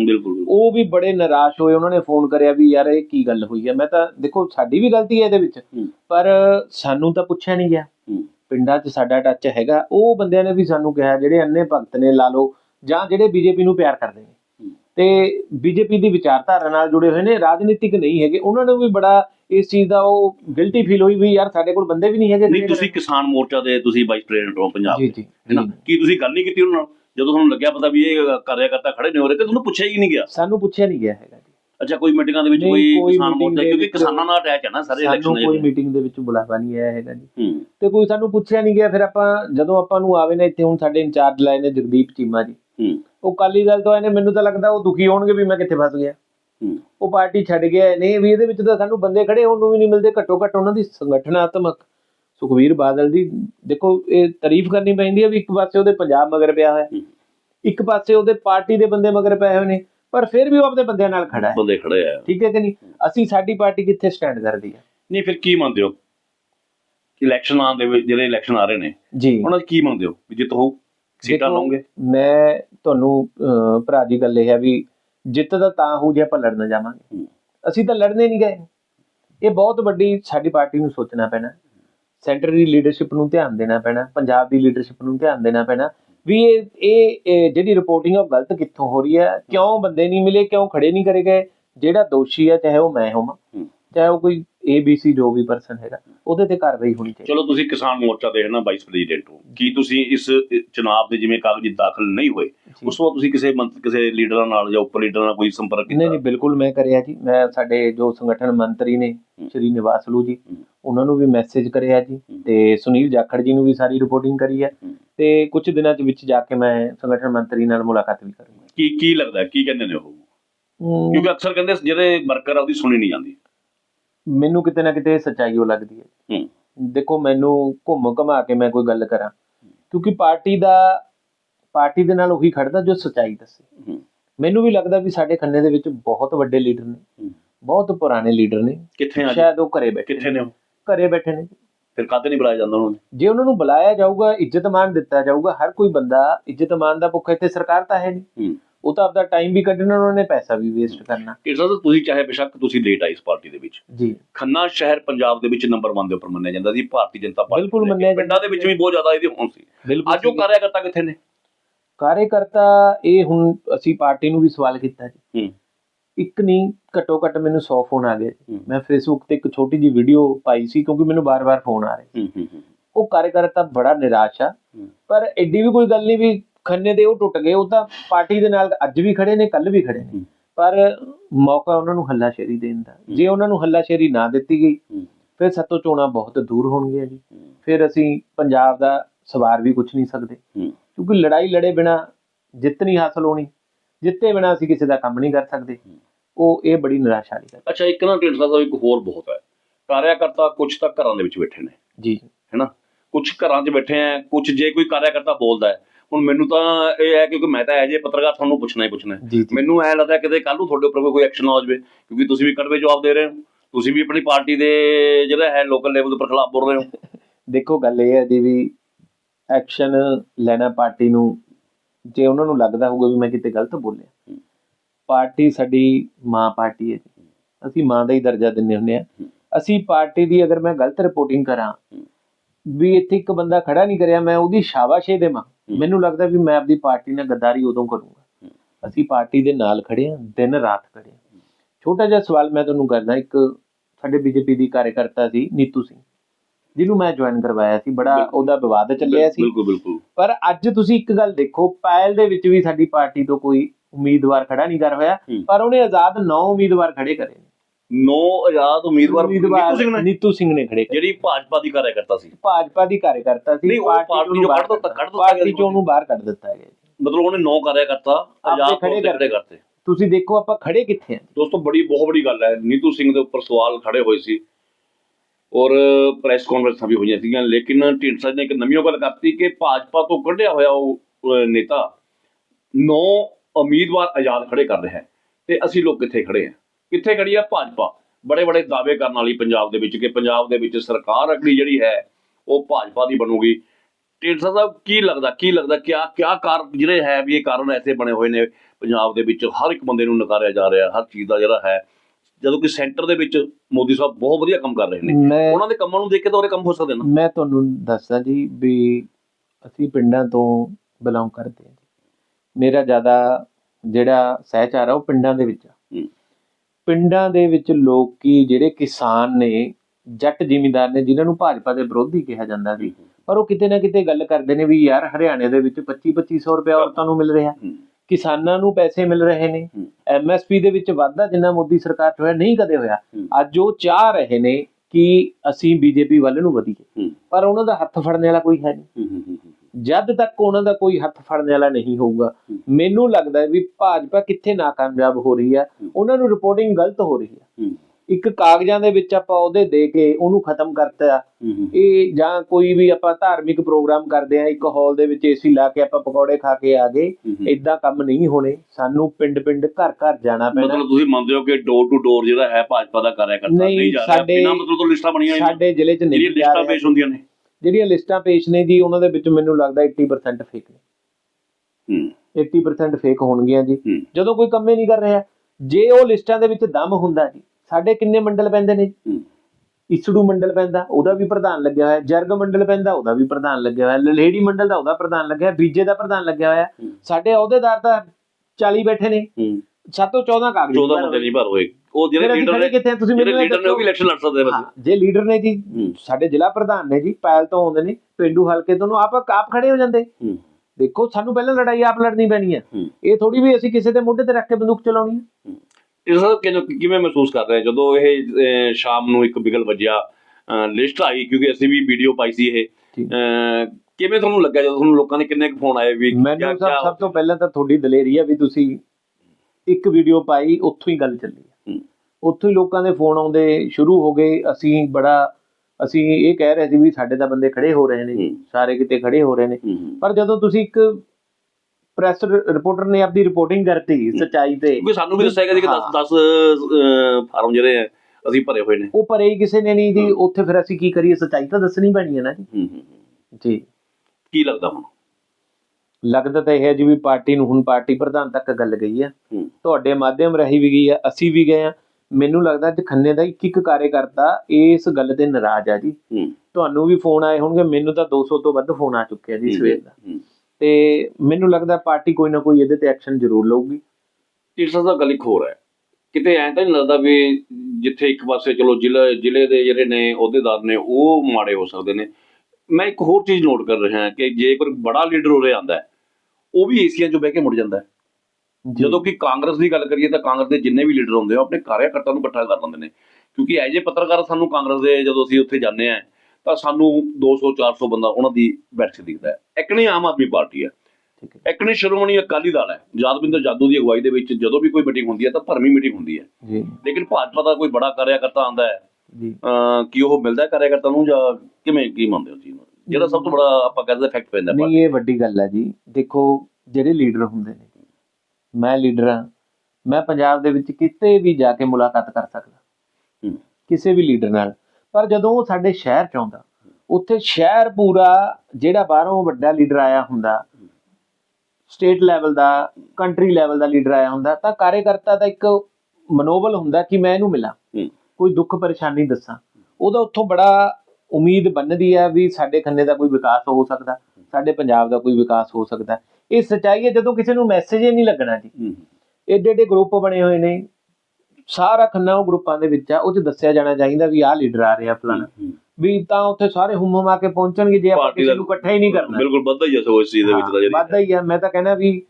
ਉਹ ਵੀ ਬੜੇ ਨਿਰਾਸ਼ ਹੋਏ ਉਹਨਾਂ ਨੇ ਫੋਨ ਕਰਿਆ ਵੀ ਯਾਰ ਇਹ ਕੀ ਗੱਲ ਹੋਈ ਹੈ ਮੈਂ ਤਾਂ ਦੇਖੋ ਸਾਡੀ ਵੀ ਗਲਤੀ ਹੈ ਇਹਦੇ ਵਿੱਚ। ਪਰ ਸਾਨੂੰ ਤਾਂ ਪੁੱਛਿਆ ਨਹੀਂ ਗਿਆ। ਪਿੰਡਾਂ 'ਚ ਸਾਡਾ ਟੱਚ ਹੈਗਾ ਉਹ ਬੰਦਿਆਂ ਨੇ ਵੀ ਸਾਨੂੰ ਕਿਹਾ ਜਿਹੜੇ ਅੰਨੇ ਭਗਤ ਨੇ ਲਾ ਲਓ ਜਾਂ ਜਿਹੜੇ ਬੀਜੇਪੀ ਨੂੰ ਪਿਆਰ ਕਰਦੇ ਨੇ। ਤੇ ਬੀਜੇਪੀ ਦੀ ਵਿਚਾਰਧਾਰਾ ਨਾਲ ਜੁੜੇ ਹੋਏ ਨੇ ਰਾਜਨੀਤਿਕ ਨਹੀਂ ਹੈਗੇ। ਉਹਨਾਂ ਨੂੰ ਵੀ ਬੜਾ ਇਸ ਚੀਜ਼ ਦਾ ਉਹ ਗਿਲਟੀ ਫੀਲ ਹੋਈ ਵੀ ਯਾਰ ਸਾਡੇ ਕੋਲ ਬੰਦੇ ਵੀ ਨਹੀਂ ਹੈਗੇ। ਨਹੀਂ ਤੁਸੀਂ ਕਿਸਾਨ ਮੋਰਚਾ ਦੇ ਤੁਸੀਂ ਵਾਈਸ ਪ੍ਰੈਜ਼ੀਡੈਂਟ ਹੋ ਪੰਜਾਬ ਦੇ ਜੀ। ਹੈ ਨਾ? ਕੀ ਤੁਸੀਂ ਗੱਲ ਨਹੀਂ ਕੀਤੀ ਉਹਨਾਂ ਨਾਲ? ਜਦੋਂ ਤੁਹਾਨੂੰ ਲੱਗਿਆ ਪਤਾ ਵੀ ਇਹ ਕਾਰਿਆਕਰਤਾ ਖੜੇ ਨੇ ਹੋ ਰਹੇ ਤੇ ਤੁਹਾਨੂੰ ਪੁੱਛਿਆ ਹੀ ਨਹੀਂ ਗਿਆ? ਸਾਨੂੰ ਪੁੱਛਿਆ ਨਹੀਂ ਗਿਆ ਹੈਗਾ ਜੀ। ਅੱਛਾ ਕੋਈ ਮੀਟਿੰਗਾਂ ਦੇ ਵਿੱਚ ਕੋਈ ਕੋਈ ਕਿਸਾਨ ਮੋਰਚਾ ਕਿਉਂਕਿ ਕਿਸਾਨਾਂ ਨਾਲ ਅਟੈਚ ਹੈ ਨਾ ਸਾਰੇ ਸਾਨੂੰ ਇਲੈਕਸ਼ਨ ਕੋਈ ਦੇ ਮੀਟਿੰਗ ਦੇ ਵਿੱਚ ਬੁਲਾਵਾ ਨਹੀਂ ਆਇਆ ਹੈਗਾ ਜੀ। ਤੇ ਕੋਈ ਸਾਨੂੰ ਪੁੱਛਿਆ ਨਹੀਂ ਗਿਆ ਫਿਰ ਆਪਾਂ ਜਦੋਂ ਆਪਾਂ ਨੂੰ ਆਵੇ ਨਾ ਇੱਥੇ ਹੁਣ ਸਾਡੇ ਇੰਚਾਰਜ ਲਾਏ ਨੇ ਜਗਦੀਪ ਚੀਮਾ ਜੀ। ਉਹ ਕਾਲੀ ਦਲ ਤੋਂ ਆਏ ਨੇ ਮੈਨੂੰ ਤਾਂ ਲੱਗਦਾ ਉਹ ਦੁਖੀ ਹੋਣਗੇ ਵੀ ਮੈਂ ਕਿੱਥੇ ਫਸ ਗਿਆ। ਉਹ ਪਾਰਟੀ ਛੱਡ ਗਿਆ ਨੇ ਵੀ ਇਹਦੇ ਵਿੱਚ ਤਾਂ ਸਾਨੂੰ ਬੰਦੇ ਖੜੇ ਹੋਣ ਨੂੰ ਵੀ ਨਹੀਂ ਮਿਲਦੇ ਘੱਟੋ ਘੱਟ ਉਹਨਾਂ ਦੀ ਸੰਗਠਨਾਤਮਕ। ਸੁਖਵੀਰ ਬਾਦਲ ਦੀ ਦੇਖੋ ਇਹ ਤਾਰੀਫ ਕਰਨੀ ਪੈਂਦੀ ਹੈ ਵੀ ਇੱਕ ਪਾਸੇ ਉਹਦੇ ਪੰਜਾਬ ਮਗਰ ਪਿਆ ਹੋਇਆ। ਇੱਕ ਪਾਸੇ ਉਹਦੇ ਪਾਰਟੀ ਦੇ ਬੰਦੇ ਮਗਰ ਪਏ ਹੋਏ ਨੇ ਪਰ ਫਿਰ ਵੀ ਉਹ ਆਪਣੇ ਬੰਦਿਆਂ ਨਾਲ ਖੜਾ ਹੈ। ਬੰਦੇ ਖੜੇ ਆ। ਠੀਕ ਹੈ ਕਿ ਨਹੀਂ? ਅਸੀਂ ਸਾਡੀ ਪਾਰਟੀ ਕਿੱਥੇ ਸਟੈਂਡ ਕਰਦੀ ਹੈ? ਨਹੀਂ ਫਿਰ ਕੀ ਮੰਨਦੇ ਹੋ? ਇਲੈਕਸ਼ਨਾਂ ਦੇ ਵਿੱਚ ਜਿਹੜੇ ਇਲੈਕਸ਼ਨ ਆ ਰਹੇ ਨੇ ਜੀ। ਉਹਨਾਂ 'ਚ ਕੀ ਮੰਨਦੇ ਹੋ? ਵੀ ਜਿੱਤ ਹੋਊ? ਸੀਟਾਂ ਲਓਗੇ ਮੈਂ ਤੁਹਾਨੂੰ ਭਰਾ ਜੀ ਗੱਲ ਇਹ ਹੈ ਵੀ ਜਿੱਤ ਦਾ ਤਾਂ ਹੋ ਜੇ ਆਪਾਂ ਲੜਨ ਜਾਵਾਂਗੇ। ਅਸੀਂ ਤਾਂ ਲੜਨੇ ਨਹੀਂ ਗਏ। ਇਹ ਬਹੁਤ ਵੱਡੀ ਸਾਡੀ ਪਾਰਟੀ ਨੂੰ ਸੋਚਣਾ ਪੈਣਾ। ਸੈਂਟਰ ਦੀ ਲੀਡਰਸ਼ਿਪ ਨੂੰ ਧਿਆਨ ਦੇਣਾ ਪੈਣਾ। ਪੰਜਾਬ ਦੀ ਲੀਡਰਸ਼ਿਪ ਨੂੰ ਧਿਆਨ ਦੇਣਾ ਪੈਣਾ। ਵੀ ਇਹ ਇਹ ਜਿਹੜੀ ਰਿਪੋਰਟਿੰਗ ਆ ਉਹ ਗਲਤ ਕਿੱਥੋਂ ਹੋ ਰਹੀ ਹੈ? ਕਿਉਂ ਬੰਦੇ ਨਹੀਂ ਮਿਲੇ? ਕਿਉਂ ਖੜੇ ਨਹੀਂ ਕਰੇ ਗਏ? ਜਿਹੜਾ ਦੋਸ਼ੀ ਹੈ ਚਾਹੇ ਉਹ ਮੈਂ ਹੋਵਾਂ। ਚਾਹੇ ਉਹ ਕੋਈ ਏਬੀਸੀ ਜੋ ਵੀ ਪਰਸਨ ਹੈਗਾ ਉਹਦੇ ਤੇ ਕਾਰਵਾਈ ਹੋਣੀ ਚਾਹੀਦੀ ਚਲੋ ਤੁਸੀਂ ਕਿਸਾਨ ਮੋਰਚਾ ਦੇ ਨਾ ਵਾਈਸ ਪ੍ਰੈਜ਼ੀਡੈਂਟ ਹੋ ਕੀ ਤੁਸੀਂ ਇਸ ਚੁਣਾਵ ਦੇ ਜਿਵੇਂ ਕਾਗਜ਼ੀ ਦਾਖਲ ਨਹੀਂ ਹੋਏ। ਉਸ ਬਾਅਦ ਤੁਸੀਂ ਕਿਸੇ ਮੰਤ- ਕਿਸੇ ਲੀਡਰਾਂ ਨਾਲ ਜਾਂ ਉੱਪਰ ਲੀਡਰਾਂ ਨਾਲ ਕੋਈ ਸੰਪਰਕ ਨਹੀਂ ਕੀਤਾ ਨਹੀਂ ਬਿਲਕੁਲ ਮੈਂ ਕਰਿਆ ਜੀ ਮੈਂ ਸਾਡੇ ਜੋ ਸੰਗਠਨ ਮੰਤਰੀ ਨੇ ਸ਼੍ਰੀ ਨਿਵਾਸਲੂ ਜੀ। ਉਹਨਾਂ ਨੂੰ ਵੀ ਮੈਸੇਜ ਕਰਿਆ ਜੀ। ਤੇ ਸੁਨੀਲ ਜਾਖੜ ਜੀ ਨੂੰ ਵੀ ਸਾਰੀ ਰਿਪੋਰਟਿੰਗ ਕਰੀ ਹੈ। ਤੇ ਕੁਝ ਦਿਨਾਂ ਚ ਵਿੱਚ ਜਾ ਕੇ ਮੈਂ ਸੰਗਠਨ ਮੰਤਰੀ ਨਾਲ ਮੁਲਾਕਾਤ ਵੀ ਕਰੂੰਗਾ ਕੀ ਕੀ ਲੱਗਦਾ? ਕੀ ਕਹਿੰਦੇ ਨੇ ਉਹ ਕਿਉਂਕਿ ਅਕਸਰ ਕਹਿੰਦੇ ਜਿਹੜੇ ਵਰਕਰ ਆ ਉਹਦੀ ਸੁਣੀ ਨਹੀਂ ਜਾਂਦੀ ਮੈਨੂੰ ਕਿਤੇ ਨਾ ਕਿਤੇ ਸੱਚਾਈ ਉਹ ਲੱਗਦੀ ਹੈ। ਦੇਖੋ ਮੈਨੂੰ ਘੁੰਮ ਘਮਾ ਕੇ ਮੈਂ ਕੋਈ ਗੱਲ ਕਰਾਂ। ਕਿਉਂਕਿ ਪਾਰਟੀ ਦਾ ਪਾਰਟੀ ਦੇ ਨਾਲ ਉਹੀ ਖੜਦਾ ਜੋ ਸੱਚਾਈ ਦੱਸੇ। ਮੈਨੂੰ ਵੀ ਲੱਗਦਾ ਵੀ ਸਾਡੇ ਖੰਨੇ ਦੇ ਵਿੱਚ ਬਹੁਤ ਵੱਡੇ ਲੀਡਰ ਨੇ। ਬਹੁਤ ਪੁਰਾਣੇ ਲੀਡਰ ਨੇ। ਕਿੱਥੇ ਆ? ਸ਼ਾਇਦ ਉਹ ਘਰੇ ਬੈਠੇ ਕਿੱਥੇ ਨੇ ਉਹ? ਘਰੇ ਬੈਠੇ ਨੇ। ਫਿਰ ਕਾਹਤੇ ਨਹੀਂ ਬੁਲਾਇਆ ਜਾਂਦਾ ਉਹਨਾਂ ਨੂੰ? ਜੇ ਉਹਨਾਂ ਨੂੰ ਬੁਲਾਇਆ ਜਾਊਗਾ ਇੱਜ਼ਤ ਮਾਨ ਦਿੱਤਾ ਜਾਊਗਾ ਹਰ ਕੋਈ ਬੰਦਾ ਇੱਜ਼ਤ ਮਾਨ ਦਾ ਭੁੱਖਾ ਇੱਥੇ ਸਰਕਾਰ ਤਾਂ ਹੈ ਨਹੀਂ। ਉਹ ਤਾਂ ਆਪਦਾ ਟਾਈਮ ਵੀ ਕੱਢਣਾ ਉਹਨਾਂ ਨੇ ਪੈਸਾ ਵੀ ਵੇਸਟ ਕਰਨਾ। ਇਸ ਤਰ੍ਹਾਂ ਤੁਸੀਂ ਚਾਹੇ ਬੇਸ਼ੱਕ ਤੁਸੀਂ ਲੇਟ ਆਏ ਇਸ ਪਾਰਟੀ ਦੇ ਵਿੱਚ। ਜੀ। ਖੰਨਾ ਸ਼ਹਿਰ ਪੰਜਾਬ ਦੇ ਵਿੱਚ ਨੰਬਰ 1 ਦੇ ਉੱਪਰ ਮੰਨਿਆ ਜਾਂਦਾ ਸੀ ਭਾਰਤੀ ਜਨਤਾ ਪਾਰਟੀ ਬਿਲਕੁਲ ਦੇ। ਮੰਨਿਆ ਜਾਂਦਾ ਪਿੰਡਾਂ ਦੇ ਵਿੱਚ ਵੀ ਬਹੁਤ ਜ਼ਿਆਦਾ ਇਹਦੀ ਹੁਣ ਸੀ। ਅੱਜ ਉਹ। ਕਾਰਿਆਕਰਤਾ ਕਿੱਥੇ ਨੇ? ਕਾਰਜਕਰਤਾ ਇਹ ਹੁਣ ਅਸੀਂ ਪਾਰਟੀ ਨੂੰ ਵੀ ਸਵਾਲ ਕੀਤਾ ਜੀ। ਹੂੰ। ਇੱਕ ਨਹੀਂ ਘੱਟੋ ਘੱਟ ਮੈਨੂੰ 100 ਫੋਨ ਆ ਗਏ। ਮੈਂ ਫੇਸਬੁੱਕ ਤੇ ਇੱਕ ਛੋਟੀ ਜੀ ਵੀਡੀਓ ਪਾਈ ਸੀ ਕਿਉਂਕਿ ਮੈਨੂੰ ਬਾਰ-ਬਾਰ ਫੋਨ ਆ ਰਹੇ ਹੂੰ ਹੂੰ ਹੂੰ। ਉਹ ਕਾਰਜਕਰਤਾ ਬੜਾ ਨਿਰਾਸ਼ ਆ। ਪਰ ਐਡੀ ਵੀ ਕੋਈ ਗੱਲ ਨਹੀਂ ਵੀ ਖੰਨੇ ਦੇ ਉਹ ਟੁੱਟ ਗਏ ਉਹ ਤਾਂ ਪਾਰਟੀ ਦੇ ਨਾਲ ਅੱਜ ਵੀ ਖੜੇ ਨੇ ਕੱਲ ਵੀ ਖੜੇ ਨੇ। ਪਰ ਮੌਕਾ ਉਹਨਾਂ ਨੂੰ ਹੱਲਾਸ਼ੇਰੀ ਦੇਣ ਦਾ। ਜੇ ਉਹਨਾਂ ਨੂੰ ਹੱਲਾਸ਼ੇਰੀ ਨਾ ਦਿੱਤੀ ਗਈ। ਫਿਰ ਸਾਤੋਂ ਚੋਣਾਂ ਬਹੁਤ ਦੂਰ ਹੋਣਗੀਆਂ ਜੀ। ਫਿਰ ਅਸੀਂ ਪੰਜਾਬ ਦਾ ਸਵਾਰ ਵੀ ਕੁਝ ਨਹੀਂ ਸਕਦੇ। ਕਿਉਂਕਿ ਲੜਾਈ ਲੜੇ ਬਿਨਾ ਜਿੱਤ ਨਹੀਂ ਹਾਸਲ ਹੋਣੀ। ਜਿੱਤੇ ਬਿਨਾ ਅਸੀਂ ਕਿਸੇ ਦਾ ਕੰਮ ਨਹੀਂ ਕਰ ਸਕਦੇ। ਉਹ ਇਹ ਬੜੀ ਨਿਰਾਸ਼ਾ ਵਾਲੀ ਗੱਲ ਅੱਛਾ ਇੱਕ ਨਾ ਢਿੰਡਸਾ ਸਾਹਿਬ ਇੱਕ ਹੋਰ ਬਹੁਤ ਹੈ। ਕਾਰਿਆਕਰਤਾ ਕੁਝ ਤਾਂ ਘਰਾਂ ਦੇ ਵਿੱਚ ਬੈਠੇ ਨੇ। ਜੀ। ਹੈਨਾ? ਕੁਝ ਘਰਾਂ 'ਚ ਬੈਠੇ ਆ ਕੁਝ ਜੇ ਕੋਈ ਕਾਰਿਆਕਰਤਾ ਬੋਲਦਾ ਹੈ ਹੁਣ ਮੈਨੂੰ ਤਾਂ ਇਹ ਹੈ ਕਿਉਂਕਿ ਮੈਂ ਤਾਂ ਐਜੇ ਪੱਤਰਕਾਰ ਤੁਹਾਨੂੰ ਪੁੱਛਣਾ ਹੀ ਪੁੱਛਣਾ ਮੈਨੂੰ ਐ ਲੱਗਦਾ ਕਿਤੇ ਕੱਲ ਨੂੰ ਤੁਹਾਡੇ ਉੱਪਰ ਕੋਈ ਐਕਸ਼ਨ ਆ ਜਾਵੇ ਕਿਉਂਕਿ ਤੁਸੀਂ ਵੀ ਕੜਵੇ ਜਵਾਬ ਦੇ ਰਹੇ ਹੋ ਤੁਸੀਂ ਵੀ ਆਪਣੀ ਪਾਰਟੀ ਦੇ ਜਿਹੜਾ ਹੈ ਲੋਕਲ ਲੈਵਲ ਉੱਪਰ ਖਿਲਾਫ ਬੋਲ ਰਹੇ ਹੋ ਦੇਖੋ ਗੱਲ ਇਹ ਹੈ ਜੀ ਵੀ ਐਕਸ਼ਨ ਲੈਣਾ ਪਾਰਟੀ ਨੂੰ ਜੇ ਉਹਨਾਂ ਨੂੰ ਲੱਗਦਾ ਹੋਊਗਾ ਵੀ ਮੈਂ ਕਿਤੇ ਗਲਤ ਬੋਲਿਆ। ਪਾਰਟੀ ਸਾਡੀ ਮਾਂ ਪਾਰਟੀ ਹੈ ਜੀ ਅਸੀਂ ਮਾਂ ਦਾ ਹੀ ਦਰਜਾ ਦਿੰਦੇ ਹੁੰਦੇ ਆ। ਅਸੀਂ ਪਾਰਟੀ ਦੀ ਅਗਰ ਮੈਂ ਗਲਤ ਰਿਪੋਰਟਿੰਗ ਕਰਾਂ। ਵੀ ਇੱਥੇ ਇੱਕ ਬੰਦਾ ਖੜਾ ਨਹੀਂ ਕਰਿਆ ਮੈਂ ਉਹਦੀ ਸ਼ਾਬਾਸ਼ੇ ਦੇਵਾਂ। ਮੈਨੂੰ ਲੱਗਦਾ ਵੀ ਮੈਂ ਆਪਦੀ ਪਾਰਟੀ ਨਾਲ ਗੱਦਾਰੀ ਉਦੋਂ ਕਰੂੰਗਾ। ਅਸੀਂ ਪਾਰਟੀ ਦੇ ਨਾਲ ਖੜੇ ਹਾਂ ਦਿਨ ਰਾਤ ਖੜੇ ਹਾਂ ਛੋਟਾ ਜਿਹਾ ਸਵਾਲ ਮੈਂ ਤੁਹਾਨੂੰ ਕਰਦਾ ਇੱਕ ਸਾਡੇ ਬੀਜੇਪੀ ਦੀ ਕਾਰਜਕਰਤਾ ਸੀ ਨੀਤੂ ਸਿੰਘ ਜਿਹਨੂੰ ਮੈਂ ਜੁਆਇਨ ਕਰਵਾਇਆ ਸੀ ਬੜਾ। ਉਹਦਾ ਵਿਵਾਦ ਚੱਲਿਆ ਸੀ ਬਿਲਕੁਲ ਬਿਲਕੁਲ ਪਰ ਅੱਜ ਤੁਸੀਂ ਇੱਕ ਗੱਲ ਦੇਖੋ ਪਾਇਲ ਦੇ ਵਿੱਚ ਵੀ ਸਾਡੀ ਪਾਰਟੀ ਤੋਂ ਕੋਈ ਉਮੀਦਵਾਰ ਖੜਾ ਨਹੀਂ ਕਰ ਹੋਇਆ। ਪਰ ਉਹਨੇ ਆਜ਼ਾਦ 9 ਉਮੀਦਵਾਰ ਖੜੇ ਕਰੇ ਨੇ ਨੌ ਆਜ਼ਾਦ ਉਮੀਦਵਾਰ ਨੀਤੂ ਸਿੰਘ ਨੇ। ਨੀਤੂ ਸਿੰਘ ਨੇ ਖੜੇ ਕਰੇ ਜਿਹੜੀ ਭਾਜਪਾ ਦੀ ਕਾਰਿਆਕਰਤਾ ਸੀ। ਭਾਜਪਾ ਦੀ ਕਾਰਜਕਰਤਾ ਸੀ ਨਹੀਂ, ਉਹ ਪਾਰਟੀ ਚੋਂ ਕੱਢ ਦਿੱਤਾ- ਕੱਢ ਦਿੱਤਾ ਪਾਰਟੀ ਗਿਆ ਚੋਂ ਉਹਨੂੰ ਬਾਹਰ ਕੱਢ ਦਿੱਤਾ ਗਿਆ। ਜੀ। ਮਤਲਬ ਉਹਨੇ ਨੌ ਕਾਰਿਆਕਰਤਾ ਆਜ਼ਾਦ ਖੜੇ ਖੜੇ ਕਰਤੇ। ਕਰਤੇ ਤੁਸੀਂ ਦੇਖੋ ਆਪਾਂ ਖੜੇ ਕਿੱਥੇ ਆ। ਦੋਸਤੋ ਬੜੀ ਬਹੁਤ ਬੜੀ ਗੱਲ ਹੈ। ਨੀਤੂ ਸਿੰਘ ਦੇ ਉੱਪਰ ਸਵਾਲ ਖੜੇ ਹੋਏ ਸੀ। ਔਰ ਪ੍ਰੈਸ ਕਾਨਫਰੰਸਾਂ ਵੀ ਹੋਈਆਂ ਸੀਗੀਆਂ ਲੇਕਿਨ ਢੀਂਡਸਾ ਨੇ ਇੱਕ ਨਵੀਂ ਗੱਲ ਕਰਤੀ ਕਿ ਭਾਜਪਾ ਤੋਂ ਕੱਢਿਆ ਹੋਇਆ ਉਹ ਅਹ, ਨੇਤਾ ਨੌ ਉਮੀਦਵਾਰ ਆਜ਼ਾਦ ਖੜੇ ਕਰ ਰਿਹਾ ਹੈ। ਤੇ ਅਸੀਂ ਲੋਕ ਕਿੱਥੇ ਖੜੇ ਹਾਂ ਕਿੱਥੇ ਖੜੀ ਆ? ਭਾਜਪਾ। ਬੜੇ ਬੜੇ ਦਾਅਵੇ ਕਰਨ ਵਾਲੀ ਪੰਜਾਬ ਦੇ ਵਿੱਚ ਕਿ ਪੰਜਾਬ ਦੇ ਵਿੱਚ ਸਰਕਾਰ ਅਗਲੀ ਜਿਹੜੀ ਹੈ ਉਹ ਭਾਜਪਾ ਦੀ ਬਣੂਗੀ। ਢੀਂਡਸਾ ਸਾਹਿਬ ਕੀ ਲੱਗਦਾ ਕੀ ਲੱਗਦਾ ਕਿਆ ਕਿਆ ਕਾਰਨ ਜਿਹੜੇ ਹੈ ਵੀ ਇਹ ਕਾਰਨ ਐਸੇ ਬਣੇ ਹੋਏ ਨੇ ਪੰਜਾਬ ਦੇ ਵਿੱਚ ਹਰ ਇੱਕ ਬੰਦੇ ਨੂੰ ਨਕਾਰਿਆ ਜਾ ਰਿਹਾ ਹਰ ਚੀਜ਼ ਦਾ ਜਿਹੜਾ ਹੈ ਜਦੋਂ ਕਿ ਸੈਂਟਰ ਦੇ ਵਿੱਚ ਮੋਦੀ ਸਾਹਿਬ ਬਹੁਤ ਵਧੀਆ ਕੰਮ ਕਰ ਰਹੇ ਨੇ। ਉਹਨਾਂ ਦੇ ਕੰਮਾਂ ਨੂੰ ਦੇਖ ਕੇ ਤਾਂ ਉਹਦੇ ਕੰਮ ਹੋ ਸਕਦੇ ਨਾ ਮੈਂ ਤੁਹਾਨੂੰ ਦੱਸਦਾ ਜੀ ਵੀ ਅਸੀਂ ਪਿੰਡਾਂ ਤੋਂ ਬਿਲੋਂਗ ਕਰਦੇ ਹਾਂ ਜੀ। ਮੇਰਾ ਜ਼ਿਆਦਾ ਜਿਹੜਾ ਸਹਿਚਾਰ ਆ ਉਹ ਪਿੰਡਾਂ ਦੇ ਵਿੱਚ ਆ। ਪਿੰਡਾਂ ਦੇ ਵਿੱਚ ਲੋਕੀ ਜਿਹੜੇ ਕਿਸਾਨ ਨੇ ਜੱਟ ਜ਼ਿਮੀਂਦਾਰ ਨੇ ਜਿਨ੍ਹਾਂ ਨੂੰ ਭਾਜਪਾ ਦੇ ਵਿਰੋਧੀ ਕਿਹਾ ਜਾਂਦਾ ਸੀ ਪਰ ਉਹ ਕਿਤੇ ਨਾ ਕਿਤੇ ਗੱਲ ਕਰਦੇ ਨੇ ਵੀ ਯਾਰ ਹਰਿਆਣੇ ਦੇ ਵਿੱਚ 25 2500 ਰੁਪਏ ਔਰਤਾਂ ਨੂੰ ਮਿਲ ਰਿਹਾ। ਕਿਸਾਨਾਂ ਨੂੰ ਪੈਸੇ ਮਿਲ ਰਹੇ ਨੇ। ਐਮਐਸਪੀ ਦੇ ਵਿੱਚ ਵਾਧਾ ਜਿੰਨਾ ਮੋਦੀ ਸਰਕਾਰ 'ਚ ਹੋਇਆ ਨਹੀਂ ਕਦੇ ਹੋਇਆ। ਅੱਜ ਉਹ ਚਾਹ ਰਹੇ ਨੇ ਕਿ ਅਸੀਂ ਬੀਜੇਪੀ ਵੱਲ ਨੂੰ ਵਧੀਏ। ਪਰ ਉਹਨਾਂ ਦਾ ਹੱਥ ਫੜਨ ਵਾਲਾ ਕੋਈ ਹੈ ਨਹੀਂ। ਜਦ ਤੱਕ ਉਹਨਾਂ ਦਾ ਕੋਈ ਹੱਥ ਫੜਨ ਵਾਲਾ ਨਹੀਂ ਹੋਊਗਾ। ਮੈਨੂੰ ਲੱਗਦਾ ਹੈ ਵੀ ਭਾਜਪਾ ਕਿੱਥੇ ਨਾਕਾਮਯਾਬ ਹੋ ਰਹੀ ਹੈ। ਉਹਨਾਂ ਨੂੰ ਰਿਪੋਰਟਿੰਗ ਗਲਤ ਹੋ ਰਹੀ ਹੈ ਇੱਕ ਕਾਗਜ਼ਾਂ ਦੇ ਵਿੱਚ ਆਪਾਂ ਉਹਦੇ ਦੇ ਕੇ ਉਹਨੂੰ ਖਤਮ ਕਰਤਾ। ਇਹ ਜਾਂ ਕੋਈ ਵੀ ਆਪਾਂ ਧਾਰਮਿਕ ਪ੍ਰੋਗਰਾਮ ਕਰਦੇ ਆ ਇੱਕ ਹਾਲ ਦੇ ਵਿੱਚ ਏਸੀ ਲਾ ਕੇ ਆਪਾਂ ਪਕੌੜੇ ਖਾ ਕੇ ਆ ਗਏ। ਇਦਾਂ ਕੰਮ ਨਹੀਂ ਹੋਣੇ ਸਾਨੂੰ ਪਿੰਡ ਪਿੰਡ ਘਰ ਘਰ ਜਾਣਾ ਪੈਣਾ ਮਤਲਬ ਤੁਸੀਂ ਮੰਨਦੇ ਹੋ ਕਿ ਡੋਰ ਟੂ ਡੋਰ ਜਿਹੜਾ ਹੈ ਭਾਜਪਾ ਦਾ ਕਾਰਿਆਕਰਤਾ ਨਹੀਂ, ਨਹੀਂ ਜਾ ਰਿਹਾ ਬਿਨਾਂ ਮਤਲਬ ਤੋਂ ਲਿਸਟਾਂ ਬਣੀਆਂ ਸਾਡੇ ਜ਼ਿਲ੍ਹੇ 'ਚ ਨਹੀਂ ਲਿਸਟਾਂ। ਪੇਸ਼ ਹੁੰਦੀਆਂ ਨੇ ਜਿਹੜੀਆਂ ਲਿਸਟਾਂ ਪੇਸ਼ ਨੇ ਜੀ ਉਹਨਾਂ ਦੇ ਵਿੱਚ ਮੈਨੂੰ ਲੱਗਦਾ 80% ਫੇਕ ਨੇ। ਹੂੰ। 80% ਫੇਕ ਹੋਣਗੀਆਂ ਜੀ। ਜਦੋਂ ਕੋਈ ਕੰਮ ਹੀ ਨਹੀਂ ਕਰ ਰਿਹਾ ਜੇ ਉਹ ਲਿਸਟਾਂ ਦੇ ਵਿੱਚ ਦਮ ਹੁੰਦਾ ਜੀ ਸਾਡੇ ਕਿੰਨੇ ਮੰਡਲ ਪੈਂਦੇ ਨੇ? ਹੂੰ। ਇਸੜੂ ਮੰਡਲ ਪੈਂਦਾ ਉਹਦਾ ਵੀ ਪ੍ਰਧਾਨ ਲੱਗਿਆ ਹੋਇਆ ਜਰਗ ਮੰਡਲ ਪੈਂਦਾ ਉਹਦਾ ਵੀ ਪ੍ਰਧਾਨ ਲੱਗਿਆ ਹੋਇਆ ਲਲੇੜੀ ਮੰਡਲ ਦਾ ਉਹਦਾ ਪ੍ਰਧਾਨ ਲੱਗਿਆ ਬੀਜੇ ਦਾ ਪ੍ਰਧਾਨ ਲੱਗਿਆ ਹੋਇਆ। ਸਾਡੇ ਅਹੁਦੇਦਾਰ ਤਾਂ 40 ਬੈਠੇ ਨੇ। 7 ਤੋਂ 14 ਕਾਗਜ਼ 14 ਬੰਦੇ ਨਹੀਂ ਭਰ ਹੋਏ। ਉਹ ਜਿਹੜੇ ਲੀਡਰ ਨੇ ਕਿੱਥੇ? ਤੁਸੀਂ ਮੈਨੂੰ ਲੀਡਰ ਨੇ ਉਹ ਵੀ। ਇਲੈਕਸ਼ਨ ਲੜ ਸਕਦੇ ਨੇ ਹਾਂ, ਜੇ ਲੀਡਰ ਨੇ ਜੀ ਸਾਡੇ ਜ਼ਿਲ੍ਹਾ ਪ੍ਰਧਾਨ ਨੇ ਜੀ ਪੈਲ ਤੋਂ ਆਉਂਦੇ ਨੇ ਪਿੰਡੂ ਹਲਕੇ ਤੋਂ ਨੂੰ ਆਪ ਆਪ ਖੜੇ ਹੋ ਜਾਂਦੇ। ਦੇਖੋ ਸਾਨੂੰ ਪਹਿਲਾਂ ਲੜਾਈ ਆਪ ਲੜਨੀ ਪੈਣੀ ਹੈ। ਇਹ ਥੋੜੀ ਵੀ ਅਸੀਂ ਕਿਸੇ ਦੇ ਮੋਢੇ ਤੇ ਰੱਖ ਕੇ ਬੰਦੂਕ ਚਲਾਉਣੀ ਹੈ। ਇਸ ਸਭ ਕਿਵੇਂ ਕਿਵੇਂ ਮਹਿਸੂਸ ਕਰ ਰਹੇ ਜਦੋਂ ਇਹ ਸ਼ਾਮ ਨੂੰ ਇੱਕ ਬਿਗਲ ਵੱਜਿਆ ਲਿਸਟ ਆਈ ਕਿਉਂਕਿ ਅਸੀਂ ਵੀ ਵੀਡੀਓ ਪਾਈ ਸੀ ਇਹ। ਕਿਵੇਂ ਤੁਹਾਨੂੰ ਲੱਗਿਆ ਜਦੋਂ ਤੁਹਾਨੂੰ ਲੋਕਾਂ ਦੇ ਕਿੰਨੇ ਫੋਨ ਆਏ ਵੀ ਮੈਨੂੰ ਸਭ ਤੋਂ ਪਹਿਲਾਂ ਤਾਂ ਤੁਹਾਡੀ ਦਲੇਰੀ ਹੈ ਵੀ ਤੁਸੀਂ ਇੱਕ ਵੀਡੀਓ ਪਾਈ ਉੱਥੋਂ ਹੀ ਗੱਲ ਚੱਲੀ। ਉੱਥੋਂ ਹੀ ਲੋਕਾਂ ਦੇ ਫੋਨ ਆਉਂਦੇ ਸ਼ੁਰੂ ਹੋ ਗਏ। ਅਸੀਂ ਬੜਾ ਅਸੀਂ ਇਹ ਕਹਿ ਰਹੇ ਸੀ ਵੀ ਸਾਡੇ ਤਾਂ ਬੰਦੇ ਖੜੇ ਹੋ ਰਹੇ ਨੇ। ਸਾਰੇ ਕਿਤੇ ਖੜੇ ਹੋ ਰਹੇ ਨੇ। ਪਰ ਜਦੋਂ ਤੁਸੀਂ ਇੱਕ ਪ੍ਰੈਸ ਰਿਪੋਰਟਰ ਨੇ ਆਪਦੀ ਰਿਪੋਰਟਿੰਗ ਕਰਤੀ ਸਚਾਈ ਤੇ। ਕਿਉਂਕਿ ਸਾਨੂੰ ਵੀ ਦੱਸਿਆ ਗਿਆ ਕਿ 10 ਹਾਂ। 10 ਫਾਰਮ ਜਿਹੜੇ ਆ ਅਸੀਂ ਭਰੇ ਹੋਏ ਨੇ। ਉਹ ਭਰੇ ਹੀ ਕਿਸੇ ਨੇ ਨਹੀਂ ਜੀ। ਉੱਥੇ ਫਿਰ ਅਸੀਂ ਕੀ ਕਰੀਏ? ਸਚਾਈ ਤਾਂ ਦੱਸਣੀ ਪੈਣੀ ਹੈ ਨਾ ਜੀ। ਹੂੰ, ਹੂੰ, ਹੂੰ। ਜੀ। ਕੀ ਲੱਗਦਾ ਹੁਣ? ਲੱਗਦਾ ਤਾਂ ਇਹ ਹੈ ਜੀ ਵੀ ਪਾਰਟੀ ਨੂੰ ਹੁਣ ਪਾਰਟੀ ਪ੍ਰਧਾਨ ਤੱਕ ਗੱਲ ਗਈ ਹੈ। ਤੁਹਾਡੇ ਮਾਧਿਅਮ ਰਾਹੀਂ ਵੀ ਗਈ ਹੈ ਅਸੀਂ ਵੀ ਗਏ ਆ। ਮੈਨੂੰ ਲੱਗਦਾ ਕਿ ਖੰਨੇ ਦਾ ਇੱਕ ਇੱਕ ਕਾਰਜਕਰਤਾ ਇਸ ਗੱਲ ਤੇ ਨਾਰਾਜ਼ ਆ ਜੀ। ਤੁਹਾਨੂੰ ਵੀ ਫੋਨ ਆਏ ਹੋਣਗੇ ਮੈਨੂੰ ਤਾਂ 200 ਤੋਂ ਵੱਧ ਫੋਨ ਆ ਚੁੱਕੇ ਆ ਜੀ ਸਵੇਰ ਦਾ। ਤੇ ਮੈਨੂੰ ਲੱਗਦਾ ਪਾਰਟੀ ਕੋਈ ਨਾ ਕੋਈ ਇਹਦੇ ਤੇ ਐਕਸ਼ਨ ਜ਼ਰੂਰ ਲਊਗੀ। ਟੀਚਰ ਦਾ ਗੱਲ ਇੱਕ ਹੋਰ ਹੈ। ਕਿਤੇ ਐਂ ਤਾਂ ਨਹੀਂ ਲੱਗਦਾ ਵੀ ਜਿੱਥੇ ਇੱਕ ਪਾਸੇ ਚਲੋ ਜ਼ਿਲ੍ਹੇ ਜ਼ਿਲ੍ਹੇ ਦੇ ਜਿਹੜੇ ਨੇ ਅਹੁਦੇਦਾਰ ਨੇ ਉਹ ਮਾੜੇ ਹੋ ਸਕਦੇ ਨੇ। ਮੈਂ ਇੱਕ ਹੋਰ ਚੀਜ਼ ਨੋਟ ਕਰ ਰਿਹਾ ਕਿ ਜੇ ਕੋਈ ਬੜਾ ਲੀਡਰ ਉਰੇ ਆਂਦਾ ਹੈ ਉਹ ਵੀ ਏਸੀਆਂ 'ਚੋਂ ਬਹਿ ਕੇ ਮੁੜ ਜਾਂਦਾ ਹੈ। ਜਦੋਂ ਕਿ ਕਾਂਗਰਸ ਦੀ ਗੱਲ ਕਰੀਏ ਤਾਂ ਕਾਂਗਰਸ ਦੇ ਜਿੰਨੇ ਵੀ ਲੀਡਰ ਹੁੰਦੇ ਆ ਆਪਣੇ ਕਾਰਿਆਕਰਤਾ ਨੂੰ ਇਕੱਠਾ ਕਰ ਲੈਂਦੇ ਨੇ। ਕਿਉਂਕਿ ਐਜੇ ਪੱਤਰਕਾਰ ਸਾਨੂੰ ਕਾਂਗਰਸ ਦੇ ਜਦੋਂ ਅਸੀਂ ਉੱਥੇ ਜਾਂਦੇ ਆ ਤਾਂ ਸਾਨੂੰ 200 400 ਬੰਦਾ ਉਹਨਾਂ ਦੀ ਬੈਠਕ ਦਿਖਦਾ ਹੈ। ਇੱਕ ਨਹੀਂ ਆਮ ਆਦਮੀ ਪਾਰਟੀ ਹੈ। ਠੀਕ ਹੈ। ਇੱਕ ਨਹੀਂ ਸ਼੍ਰੋਮਣੀ ਅਕਾਲੀ ਦਲ ਹੈ। ਯਾਦਵਿੰਦਰ ਜਾਦੂ ਦੀ ਅਗਵਾਈ ਦੇ ਵਿੱਚ ਜਦੋਂ ਵੀ ਕੋਈ ਮੀਟਿੰਗ ਹੁੰਦੀ ਹੈ ਤਾਂ ਭਰਵੀਂ ਮੀਟਿੰਗ ਹੁੰਦੀ ਹੈ। ਜੀ। ਲੇਕਿਨ ਭਾਜਪਾ ਦਾ ਕੋਈ ਬੜਾ ਕਾਰਿਆਕਰਤਾ ਆਂਦਾ ਹੈ ਜੀ। ਕੀ ਉਹ ਮਿਲਦਾ ਹੈ ਕਾਰਿਆਕਰਤਾ ਨੂੰ ਜਾਂ ਕਿਵੇਂ ਕੀ ਮੰਨਦੇ ਹੋ ਜੀ ਜਿਹੜਾ ਸਭ ਤੋਂ ਬੜਾ ਆਪਾਂ ਕਹਿੰਦੇ ਇਫੈਕਟ ਪੈਂਦਾ ਨਹੀਂ ਇਹ ਵੱਡੀ ਗੱਲ ਹੈ ਜੀ। ਦੇਖੋ ਜਿਹੜੇ ਲੀਡਰ ਹੁੰਦੇ ਨੇ ਮੈਂ ਲੀਡਰ ਹਾਂ ਮੈਂ ਪੰਜਾਬ ਦੇ ਵਿੱਚ ਕਿਤੇ ਵੀ ਜਾ ਕੇ ਮੁਲਾਕਾਤ ਕਰ ਸਕਦਾ। ਕਿਸੇ ਵੀ ਲੀਡਰ ਨਾਲ। ਪਰ ਜਦੋਂ ਉਹ ਸਾਡੇ ਸ਼ਹਿਰ ਚ ਆਉਂਦਾ ਉੱਥੇ ਸ਼ਹਿਰ ਪੂਰਾ ਜਿਹੜਾ ਬਾਹਰੋਂ ਵੱਡਾ ਲੀਡਰ ਆਇਆ ਹੁੰਦਾ ਸਟੇਟ ਲੈਵਲ ਦਾ ਕੰਟਰੀ ਲੈਵਲ ਦਾ ਲੀਡਰ ਆਇਆ ਹੁੰਦਾ ਤਾਂ ਕਾਰਜਕਰਤਾ ਦਾ ਇੱਕ ਮਨੋਬਲ ਹੁੰਦਾ ਕਿ ਮੈਂ ਇਹਨੂੰ ਮਿਲਾਂ। ਕੋਈ ਦੁੱਖ ਪਰੇਸ਼ਾਨੀ ਦੱਸਾਂ। ਉਹਦਾ ਉੱਥੋਂ ਬੜਾ ਉਮੀਦ ਬੰਨਦੀ ਹੈ ਵੀ ਸਾਡੇ ਖੰਨੇ ਦਾ ਕੋਈ ਵਿਕਾਸ ਹੋ ਸਕਦਾ ਸਾਡੇ ਪੰਜਾਬ ਦਾ ਕੋਈ ਵਿਕਾਸ ਹੋ ਸਕਦਾ। ਇਹ ਸੱਚਾਈ ਹੈ ਜਦੋਂ ਕਿਸੇ ਨੂੰ ਮੈਸੇਜ ਹੀ ਨਹੀਂ ਲੱਗਣਾ ਜੀ। ਏਡੇ ਏਡੇ ਗਰੁੱਪ ਬਣੇ ਹੋਏ ਨੇ ਸਾਰਾ ਖੰਨਾ ਉਹ ਗਰੁੱਪਾਂ ਦੇ ਵਿੱਚ ਆ ਉਹ ਚ ਦੱਸਿਆ ਜਾਣਾ ਚਾਹੀਦਾ ਵੀ ਆਹ ਲੀਡਰ ਆ ਰਿਹਾ ਫਲਾਣਾ। ਵੀ ਤਾਂ ਉੱਥੇ ਸਾਰੇ ਹੁਮ ਹੁਮਾ ਕੇ ਪਹੁੰਚਣਗੇ ਜੇ ਆਪਾਂ ਕਿਸੇ ਨੂੰ ਇਕੱਠਾ ਹੀ ਨਹੀਂ ਕਰਨਾ। ਬਿਲਕੁਲ ਵੱਧਦਾ ਹੀ ਹੈ ਸੋ ਇਸ ਚੀਜ਼ ਦੇ ਵਿੱਚ ਤਾਂ ਜਿਹੜੀ। ਵਾਧਾ ਹੀ ਆ। ਮੈਂ ਤਾਂ ਕਹਿੰਦਾ ਵੀ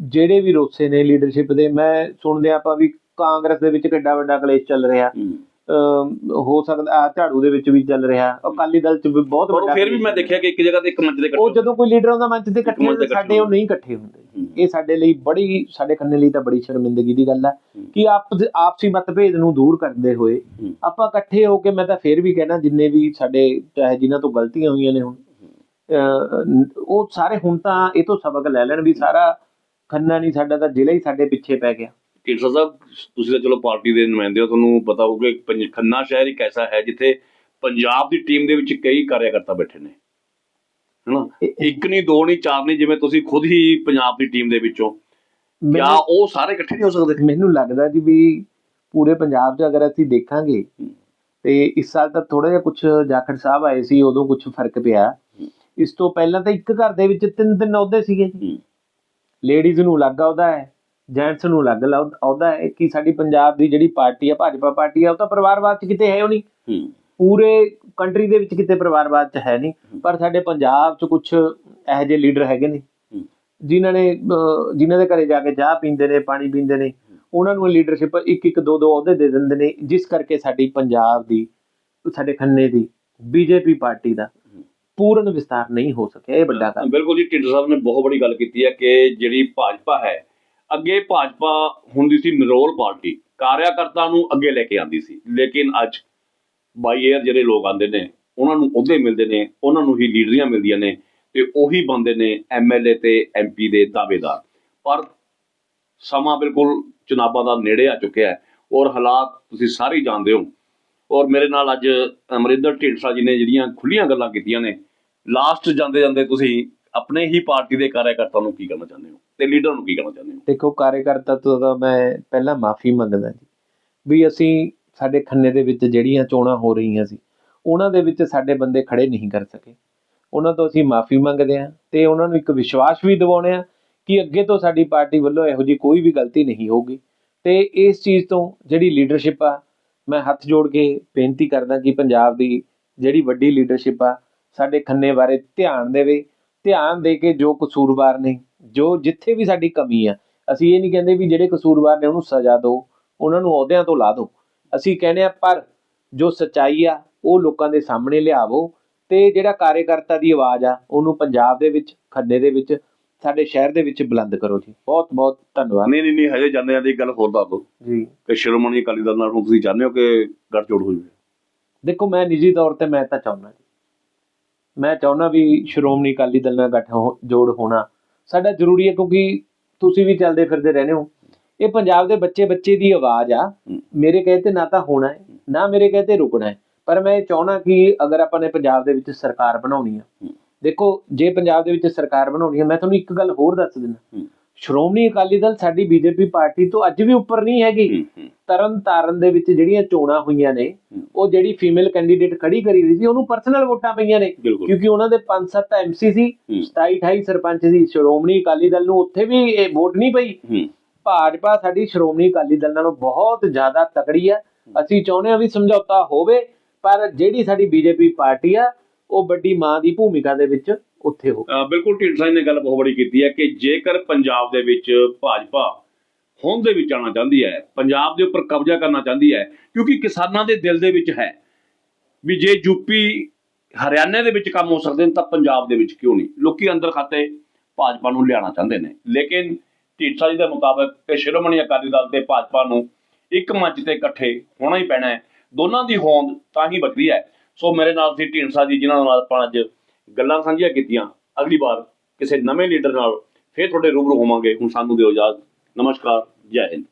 ਜਿਹੜੇ ਵੀ ਰੋਸੇ ਨੇ ਲੀਡਰਸ਼ਿਪ ਦੇ ਮੈਂ ਸੁਣਦੇ ਆਪਾਂ ਵੀ ਕਾਂਗਰਸ ਦੇ ਵਿੱਚ ਕਿੱਡਾ ਵੱਡਾ ਕਲੇਸ਼ ਚੱਲ ਰਿਹਾ। ਹੂੰ। ਸਕਦਾ ਆ ਝਾੜੂ ਦੇ ਵਿੱਚ ਵੀ ਚੱਲ ਰਿਹਾ ਅਕਾਲੀ ਦਲ ਚ ਵੀ ਬਹੁਤ ਉਹ ਵੱਡਾ ਫਿਰ ਵੀ ਮੈਂ। ਦੇਖਿਆ ਕਿ ਇੱਕ ਜਗ੍ਹਾ ਤੇ ਇੱਕ ਮੰਚ ਉਹ ਇਕੱਠੇ ਜਦੋਂ ਕੋਈ ਲੀਡਰ ਆਉਂਦਾ ਮੰਚ ਤੇ ਇਕੱਠੇ ਤੇ ਸਾਡੇ ਉਹ ਨਹੀਂ ਇਕੱਠੇ ਹੁੰਦੇ। ਇਹ ਸਾਡੇ ਲਈ ਬੜੀ ਸਾਡੇ ਖੰਨੇ ਲਈ ਤਾਂ ਬੜੀ ਸ਼ਰਮਿੰਦਗੀ ਦੀ ਗੱਲ ਹੈ। ਕਿ ਆਪ ਆਪਸੀ ਮਤਭੇਦ ਨੂੰ ਦੂਰ ਕਰਦੇ ਹੋਏ। ਆਪਾਂ ਇਕੱਠੇ ਹੋ ਕੇ ਮੈਂ ਤਾਂ ਫੇਰ ਵੀ ਕਹਿਣਾ ਜਿੰਨੇ ਵੀ ਸਾਡੇ ਚਾਹੇ ਜਿਨ੍ਹਾਂ ਤੋਂ ਗਲਤੀਆਂ ਹੋਈਆਂ ਨੇ ਹੁਣ ਉਹ ਸਾਰੇ ਹੁਣ ਤਾਂ ਇਹ ਤੋਂ ਸਬਕ ਲੈ ਲੈਣ ਵੀ ਸਾਰਾ ਖੰਨਾ ਨਹੀਂ ਸਾਡਾ ਤਾਂ ਜ਼ਿਲ੍ਹਾ ਹੀ ਸਾਡੇ ਪਿੱਛੇ ਪੈ ਗਿਆ ਢੀਂਡਸਾ ਸਾਹਿਬ ਤੁਸੀਂ ਤਾਂ ਚਲੋ ਪਾਰਟੀ ਦੇ ਨੁਮਾਇੰਦੇ ਹੋ ਤੁਹਾਨੂੰ ਪਤਾ ਹੋਊਗਾ ਕਿ ਖੰਨਾ ਸ਼ਹਿਰ ਇੱਕ ਐਸਾ ਹੈ ਜਿੱਥੇ ਪੰਜਾਬ ਦੀ ਟੀਮ ਦੇ ਵਿੱਚ ਕਈ ਕਾਰਿਆਕਰਤਾ ਬੈਠੇ ਨੇ। ਹਨਾ? ਇੱਕ ਨਹੀਂ ਦੋ ਨਹੀਂ ਚਾਰ ਨਹੀਂ ਜਿਵੇਂ ਤੁਸੀਂ ਖੁਦ ਹੀ ਪੰਜਾਬ ਦੀ ਟੀਮ ਦੇ ਵਿੱਚੋਂ। ਕਿਆ ਉਹ ਸਾਰੇ ਇਕੱਠੇ ਨਹੀਂ ਹੋ ਸਕਦੇ? ਮੈਨੂੰ ਲੱਗਦਾ ਜੀ ਵੀ ਪੂਰੇ ਪੰਜਾਬ 'ਚ ਅਗਰ ਅਸੀਂ ਦੇਖਾਂਗੇ। ਤੇ ਇਸ ਸਾਲ ਤਾਂ ਥੋੜਾ ਜਿਹਾ ਕੁਝ ਜਾਖੜ ਸਾਹਿਬ ਆਏ ਸੀ ਉਦੋਂ ਕੁਝ ਫ਼ਰਕ ਪਿਆ। ਇਸ ਤੋਂ ਪਹਿਲਾਂ ਤਾਂ ਇੱਕ ਘਰ ਦੇ ਵਿੱਚ ਤਿੰਨ ਤਿੰਨ ਅਹੁਦੇ ਸੀਗੇ। ਲੇਡੀਜ਼ ਨੂੰ ਅਲੱਗ ਅਹੁਦਾ ਹੈ। ਜੈਂਟਸ ਨੂੰ ਅਲੱਗ ਅਹੁਦਾ ਹੈ ਕਿ ਸਾਡੀ ਪੰਜਾਬ ਦੀ ਜਿਹੜੀ ਪਾਰਟੀ ਹੈ ਭਾਜਪਾ ਪਾਰਟੀ ਹੈ ਉਹ ਤਾਂ ਪਰਿਵਾਰਵਾਦ 'ਚ ਕਿਤੇ ਹੈ ਉਹ ਨਹੀਂ। ਪੂਰੇ ਕੰਟਰੀ ਦੇ ਵਿੱਚ ਕਿਤੇ ਪਰਿਵਾਰਵਾਦ 'ਚ ਹੈ ਨਹੀਂ ਪਰ ਸਾਡੇ ਪੰਜਾਬ 'ਚ ਕੁਝ ਇਹੋ ਜਿਹੇ ਲੀਡਰ ਹੈਗੇ ਨੇ। ਜਿਨ੍ਹਾਂ ਨੇ ਜਿਨ੍ਹਾਂ ਦੇ ਘਰੇ ਜਾ ਕੇ ਚਾਹ ਪੀਂਦੇ ਨੇ ਪਾਣੀ ਪੀਂਦੇ ਨੇ ਉਹਨਾਂ ਨੂੰ ਲੀਡਰਸ਼ਿਪ ਇੱਕ ਇੱਕ ਦੋ ਦੋ ਅਹੁਦੇ ਦੇ ਦਿੰਦੇ ਨੇ ਜਿਸ ਕਰਕੇ ਸਾਡੀ ਪੰਜਾਬ ਦੀ ਸਾਡੇ ਖੰਨੇ ਦੀ ਬੀਜੇਪੀ ਪਾਰਟੀ ਦਾ ਪੂਰਨ ਵਿਸਤਾਰ ਨਹੀਂ ਹੋ ਸਕਿਆ ਇਹ ਵੱਡਾ ਗੱਲ ਬਿਲਕੁਲ ਜੀ ਢਿੰਡਰ ਸਾਹਿਬ ਨੇ ਬਹੁਤ ਬੜੀ ਗੱਲ ਕੀਤੀ ਹੈ ਕਿ ਜਿਹੜੀ ਭਾਜਪਾ ਹੈ ਅੱਗੇ ਭਾਜਪਾ ਹੁੰਦੀ ਸੀ ਨਿਰੋਲ ਪਾਰਟੀ, ਕਾਰਿਆਕਰਤਾ ਨੂੰ ਅੱਗੇ ਲੈ ਕੇ ਆਂਦੀ ਸੀ। ਲੇਕਿਨ ਅੱਜ ਬਾਈ 에ਅਰ ਜਿਹੜੇ ਲੋਕ ਆਂਦੇ ਨੇ, ਉਹਨਾਂ ਨੂੰ ਅਹੁਦੇ ਮਿਲਦੇ ਨੇ, ਉਹਨਾਂ ਨੂੰ ਹੀ ਲੀਡਰੀਆਂ ਮਿਲਦੀਆਂ ਨੇ ਤੇ ਉਹੀ ਬੰਦੇ ਨੇ ਐਮਐਲਏ ਤੇ ਐਮਪੀ ਦੇ ਦਾਅਵੇਦਾਰ। ਪਰ ਸਮਾਂ ਬਿਲਕੁਲ ਚੁਣਾਵਾਂ ਦਾ ਨੇੜੇ ਆ ਚੁੱਕਿਆ ਹੈ ਔਰ ਹਾਲਾਤ ਤੁਸੀਂ ਸਾਰੇ ਜਾਣਦੇ ਹੋ। ਔਰ ਮੇਰੇ ਨਾਲ ਅੱਜ ਅਮਰਿੰਦਰ ਢੀਂਡਸਾ ਜੀ ਨੇ ਜਿਹੜੀਆਂ ਖੁੱਲੀਆਂ ਗੱਲਾਂ ਕੀਤੀਆਂ ਨੇ, ਲਾਸਟ ਜਾਂਦੇ ਜਾਂਦੇ ਤੁਸੀਂ ਆਪਣੇ ਹੀ ਪਾਰਟੀ ਦੇ ਕਾਰਿਆਕਰਤਾ ਨੂੰ ਕੀ ਕਹਿਣਾ ਚਾਹੁੰਦੇ ਹੋ? ਤੇ ਲੀਡਰ ਨੂੰ ਕੀ ਕਹਿਣਾ ਚਾਹੁੰਦੇ ਹੋ? ਦੇਖੋ, ਕਾਰਜਕਰਤਾ ਤੋਂ ਤਾਂ ਮੈਂ ਪਹਿਲਾਂ ਮਾਫੀ ਮੰਗਦਾ ਜੀ, ਵੀ ਅਸੀਂ ਸਾਡੇ ਖੰਨੇ ਦੇ ਵਿੱਚ ਜਿਹੜੀਆਂ ਚੋਣਾਂ ਹੋ ਰਹੀਆਂ ਸੀ, ਉਹਨਾਂ ਦੇ ਵਿੱਚ ਸਾਡੇ ਬੰਦੇ ਖੜੇ ਨਹੀਂ ਕਰ ਸਕੇ। ਉਹਨਾਂ ਤੋਂ ਅਸੀਂ ਮਾਫੀ ਮੰਗਦੇ ਹਾਂ ਤੇ ਉਹਨਾਂ ਨੂੰ ਇੱਕ ਵਿਸ਼ਵਾਸ ਵੀ ਦਿਵਾਉਣੇ ਆ ਕਿ ਅੱਗੇ ਤੋਂ ਸਾਡੀ ਪਾਰਟੀ ਵੱਲੋਂ ਇਹੋ ਜੀ ਕੋਈ ਵੀ ਗਲਤੀ ਨਹੀਂ ਹੋਊਗੀ। ਤੇ ਇਸ ਚੀਜ਼ ਤੋਂ ਜਿਹੜੀ ਲੀਡਰਸ਼ਿਪ ਆ, ਮੈਂ ਹੱਥ ਜੋੜ ਕੇ ਬੇਨਤੀ ਕਰਦਾ ਕਿ ਪੰਜਾਬ ਦੀ ਜਿਹੜੀ ਵੱਡੀ ਲੀਡਰਸ਼ਿਪ ਆ, ਸਾਡੇ ਖੰਨੇ ਬਾਰੇ ਧਿਆਨ ਦੇਵੇ। ਧਿਆਨ ਦੇ ਕੇ ਜੋ ਕਸੂਰਵਾਰ ਨੇ ਜੋ ਜਿੱਥੇ ਵੀ ਸਾਡੀ ਕਮੀ ਆ ਅਸੀਂ ਇਹ ਨਹੀਂ ਕਹਿੰਦੇ ਵੀ ਜਿਹੜੇ ਕਸੂਰਵਾਰ ਨੇ ਉਹਨੂੰ ਸਜ਼ਾ ਦਿਓ ਉਹਨਾਂ ਨੂੰ ਅਹੁਦਿਆਂ ਤੋਂ ਲਾ ਦਿਓ। ਅਸੀਂ ਕਹਿੰਦੇ ਆ ਪਰ ਜੋ ਸੱਚਾਈ ਆ ਉਹ ਲੋਕਾਂ ਦੇ ਸਾਹਮਣੇ ਲਿਆਵੋ ਤੇ ਜਿਹੜਾ ਕਾਰਜਕਰਤਾ ਦੀ ਆਵਾਜ਼ ਆ ਉਹਨੂੰ ਪੰਜਾਬ ਦੇ ਵਿੱਚ ਖੰਨੇ ਦੇ ਵਿੱਚ ਸਾਡੇ ਸ਼ਹਿਰ ਦੇ ਵਿੱਚ ਬੁਲੰਦ ਕਰੋ ਜੀ। ਬਹੁਤ ਬਹੁਤ ਧੰਨਵਾਦ। ਨਹੀਂ ਨਹੀਂ ਨਹੀਂ ਹਜੇ ਜਾਂਦੇ ਜਾਂਦੇ ਇੱਕ ਗੱਲ ਹੋਰ ਦੱਸ ਦਿਓ। ਜੀ। ਕਿ ਸ਼੍ਰੋਮਣੀ ਅਕਾਲੀ ਦਲ ਨਾਲ ਹੁਣ ਤੁਸੀਂ ਚਾਹੁੰਦੇ ਹੋ ਕਿ ਗੱਠਜੋੜ ਹੋ ਜਾਵੇ? ਦੇਖੋ ਮੈਂ ਨਿੱਜੀ ਤੌਰ ਤੇ ਮੈਂ ਤਾਂ ਚਾਹੁੰਦਾ ਜੀ। ਮੈਂ ਚਾਹੁੰਦਾ ਵੀ ਸ਼੍ਰੋਮਣੀ ਅਕਾਲੀ ਦਲ ਨਾਲ ਗੱਠ ਜੋੜ ਹੋਣਾ। ਸਾਡਾ ਜ਼ਰੂਰੀ ਹੈ ਕਿਉਂਕਿ ਤੁਸੀਂ ਵੀ ਚੱਲਦੇ ਫਿਰਦੇ ਰਹਿੰਦੇ ਹੋ ਇਹ ਪੰਜਾਬ ਦੇ ਬੱਚੇ ਬੱਚੇ ਦੀ ਆਵਾਜ਼ ਆ। ਮੇਰੇ ਕਹੇ ਤੇ ਨਾ ਤਾਂ ਹੋਣਾ ਹੈ ਨਾ ਮੇਰੇ ਕਹੇ ਤੇ ਰੁਕਣਾ ਹੈ ਪਰ ਮੈਂ ਇਹ ਚਾਹਣਾ ਕਿ ਅਗਰ ਆਪਾਂ ਨੇ ਪੰਜਾਬ ਦੇ ਵਿੱਚ ਸਰਕਾਰ ਬਣਾਉਣੀ ਆ। ਦੇਖੋ ਜੇ ਪੰਜਾਬ ਦੇ ਵਿੱਚ ਸਰਕਾਰ ਬਣਾਉਣੀ ਹੈ ਮੈਂ ਤੁਹਾਨੂੰ ਇੱਕ ਗੱਲ ਹੋਰ ਦੱਸ ਦਿੰਦਾ। ਸ਼੍ਰੋਮਣੀ ਅਕਾਲੀ ਦਲ ਸਾਡੀ ਬੀਜੇਪੀ ਪਾਰਟੀ ਤੋਂ ਅੱਜ ਵੀ ਉੱਪਰ ਨਹੀਂ ਹੈਗੀ। ਤਰਨ ਤਾਰਨ ਦੇ ਵਿੱਚ ਜਿਹੜੀਆਂ ਚੋਣਾਂ ਹੋਈਆਂ ਨੇ ਉਹ ਜਿਹੜੀ ਫੀਮੇਲ ਕੈਂਡੀਡੇਟ ਖੜੀ ਕਰੀ ਹੋਈ ਸੀ ਉਹਨੂੰ ਪਰਸਨਲ ਵੋਟਾਂ ਪਈਆਂ ਨੇ। ਕਿਉਂਕਿ ਉਹਨਾਂ ਦੇ 5-7 ਐਮਸੀ ਸੀ ਹੂੰ। 27-28 ਸਰਪੰਚ ਸੀ ਸ਼੍ਰੋਮਣੀ ਅਕਾਲੀ ਦਲ ਨੂੰ ਉੱਥੇ ਵੀ ਇਹ ਵੋਟ ਨਹੀਂ ਪਈ। ਭਾਜਪਾ ਸਾਡੀ ਸ਼੍ਰੋਮਣੀ ਅਕਾਲੀ ਦਲ ਨਾਲੋਂ ਬਹੁਤ ਜ਼ਿਆਦਾ ਤਕੜੀ ਆ। ਅਸੀਂ ਚਾਹੁੰਦੇ ਹਾਂ ਵੀ ਸਮਝੌਤਾ ਹੋਵੇ ਪਰ ਜਿਹੜੀ ਸਾਡੀ ਬੀਜੇਪੀ ਪਾਰਟੀ ਆ ਉਹ ਵੱਡੀ ਮਾਂ ਦੀ ਭੂਮਿਕਾ ਦੇ ਵਿੱਚ ਉੱਥੇ ਹੋ ਬਿਲਕੁਲ ਢੀਂਡਸਾ ਜੀ ਨੇ ਗੱਲ ਬਹੁਤ ਬੜੀ ਕੀਤੀ ਹੈ ਕਿ ਜੇਕਰ ਪੰਜਾਬ ਦੇ ਵਿੱਚ ਭਾਜਪਾ ਹੋਂਦ ਦੇ ਵਿੱਚ ਆਉਣਾ ਚਾਹੁੰਦੀ ਹੈ, ਪੰਜਾਬ ਦੇ ਉੱਪਰ ਕਬਜ਼ਾ ਕਰਨਾ ਚਾਹੁੰਦੀ ਹੈ, ਕਿਉਂਕਿ ਕਿਸਾਨਾਂ ਦੇ ਦਿਲ ਦੇ ਵਿੱਚ ਹੈ ਵੀ ਜੇ ਯੂਪੀ ਹਰਿਆਣੇ ਦੇ ਵਿੱਚ ਕੰਮ ਹੋ ਸਕਦੇ ਨੇ, ਤਾਂ ਪੰਜਾਬ ਦੇ ਵਿੱਚ ਕਿਉਂ ਨਹੀਂ? ਲੋਕੀ ਅੰਦਰ ਖਾਤੇ ਭਾਜਪਾ ਨੂੰ ਲਿਆਉਣਾ ਚਾਹੁੰਦੇ ਨੇ। ਲੇਕਿਨ ਢੀਂਡਸਾ ਜੀ ਦੇ ਮੁਤਾਬਕ ਕਿ ਸ਼੍ਰੋਮਣੀ ਅਕਾਲੀ ਦਲ ਤੇ ਭਾਜਪਾ ਨੂੰ ਇੱਕ ਮੰਚ ਤੇ ਇਕੱਠੇ ਹੋਣਾ ਹੀ ਪੈਣਾ ਹੈ। ਦੋਨਾਂ ਦੀ ਹੋਂਦ ਤਾਂ ਹੀ ਬਚਦੀ ਹੈ। ਸੋ ਮੇਰੇ ਨਾਲ ਸੀ ਢੀਂਡਸਾ ਜੀ, ਜਿਨ੍ਹਾਂ ਨਾਲ ਆਪਾਂ ਅੱਜ ਗੱਲਾਂ ਸਾਂਝੀਆਂ ਕੀਤੀਆਂ। ਅਗਲੀ ਵਾਰ ਕਿਸੇ ਨਵੇਂ ਲੀਡਰ ਨਾਲ ਫੇਰ ਤੁਹਾਡੇ ਰੂਬਰੂ ਹੋਵਾਂਗੇ। ਹੁਣ ਸਾਨੂੰ ਦਿਓ ਇਜਾਜ਼ਤ। ਨਮਸਕਾਰ, ਜੈ ਹਿੰਦ।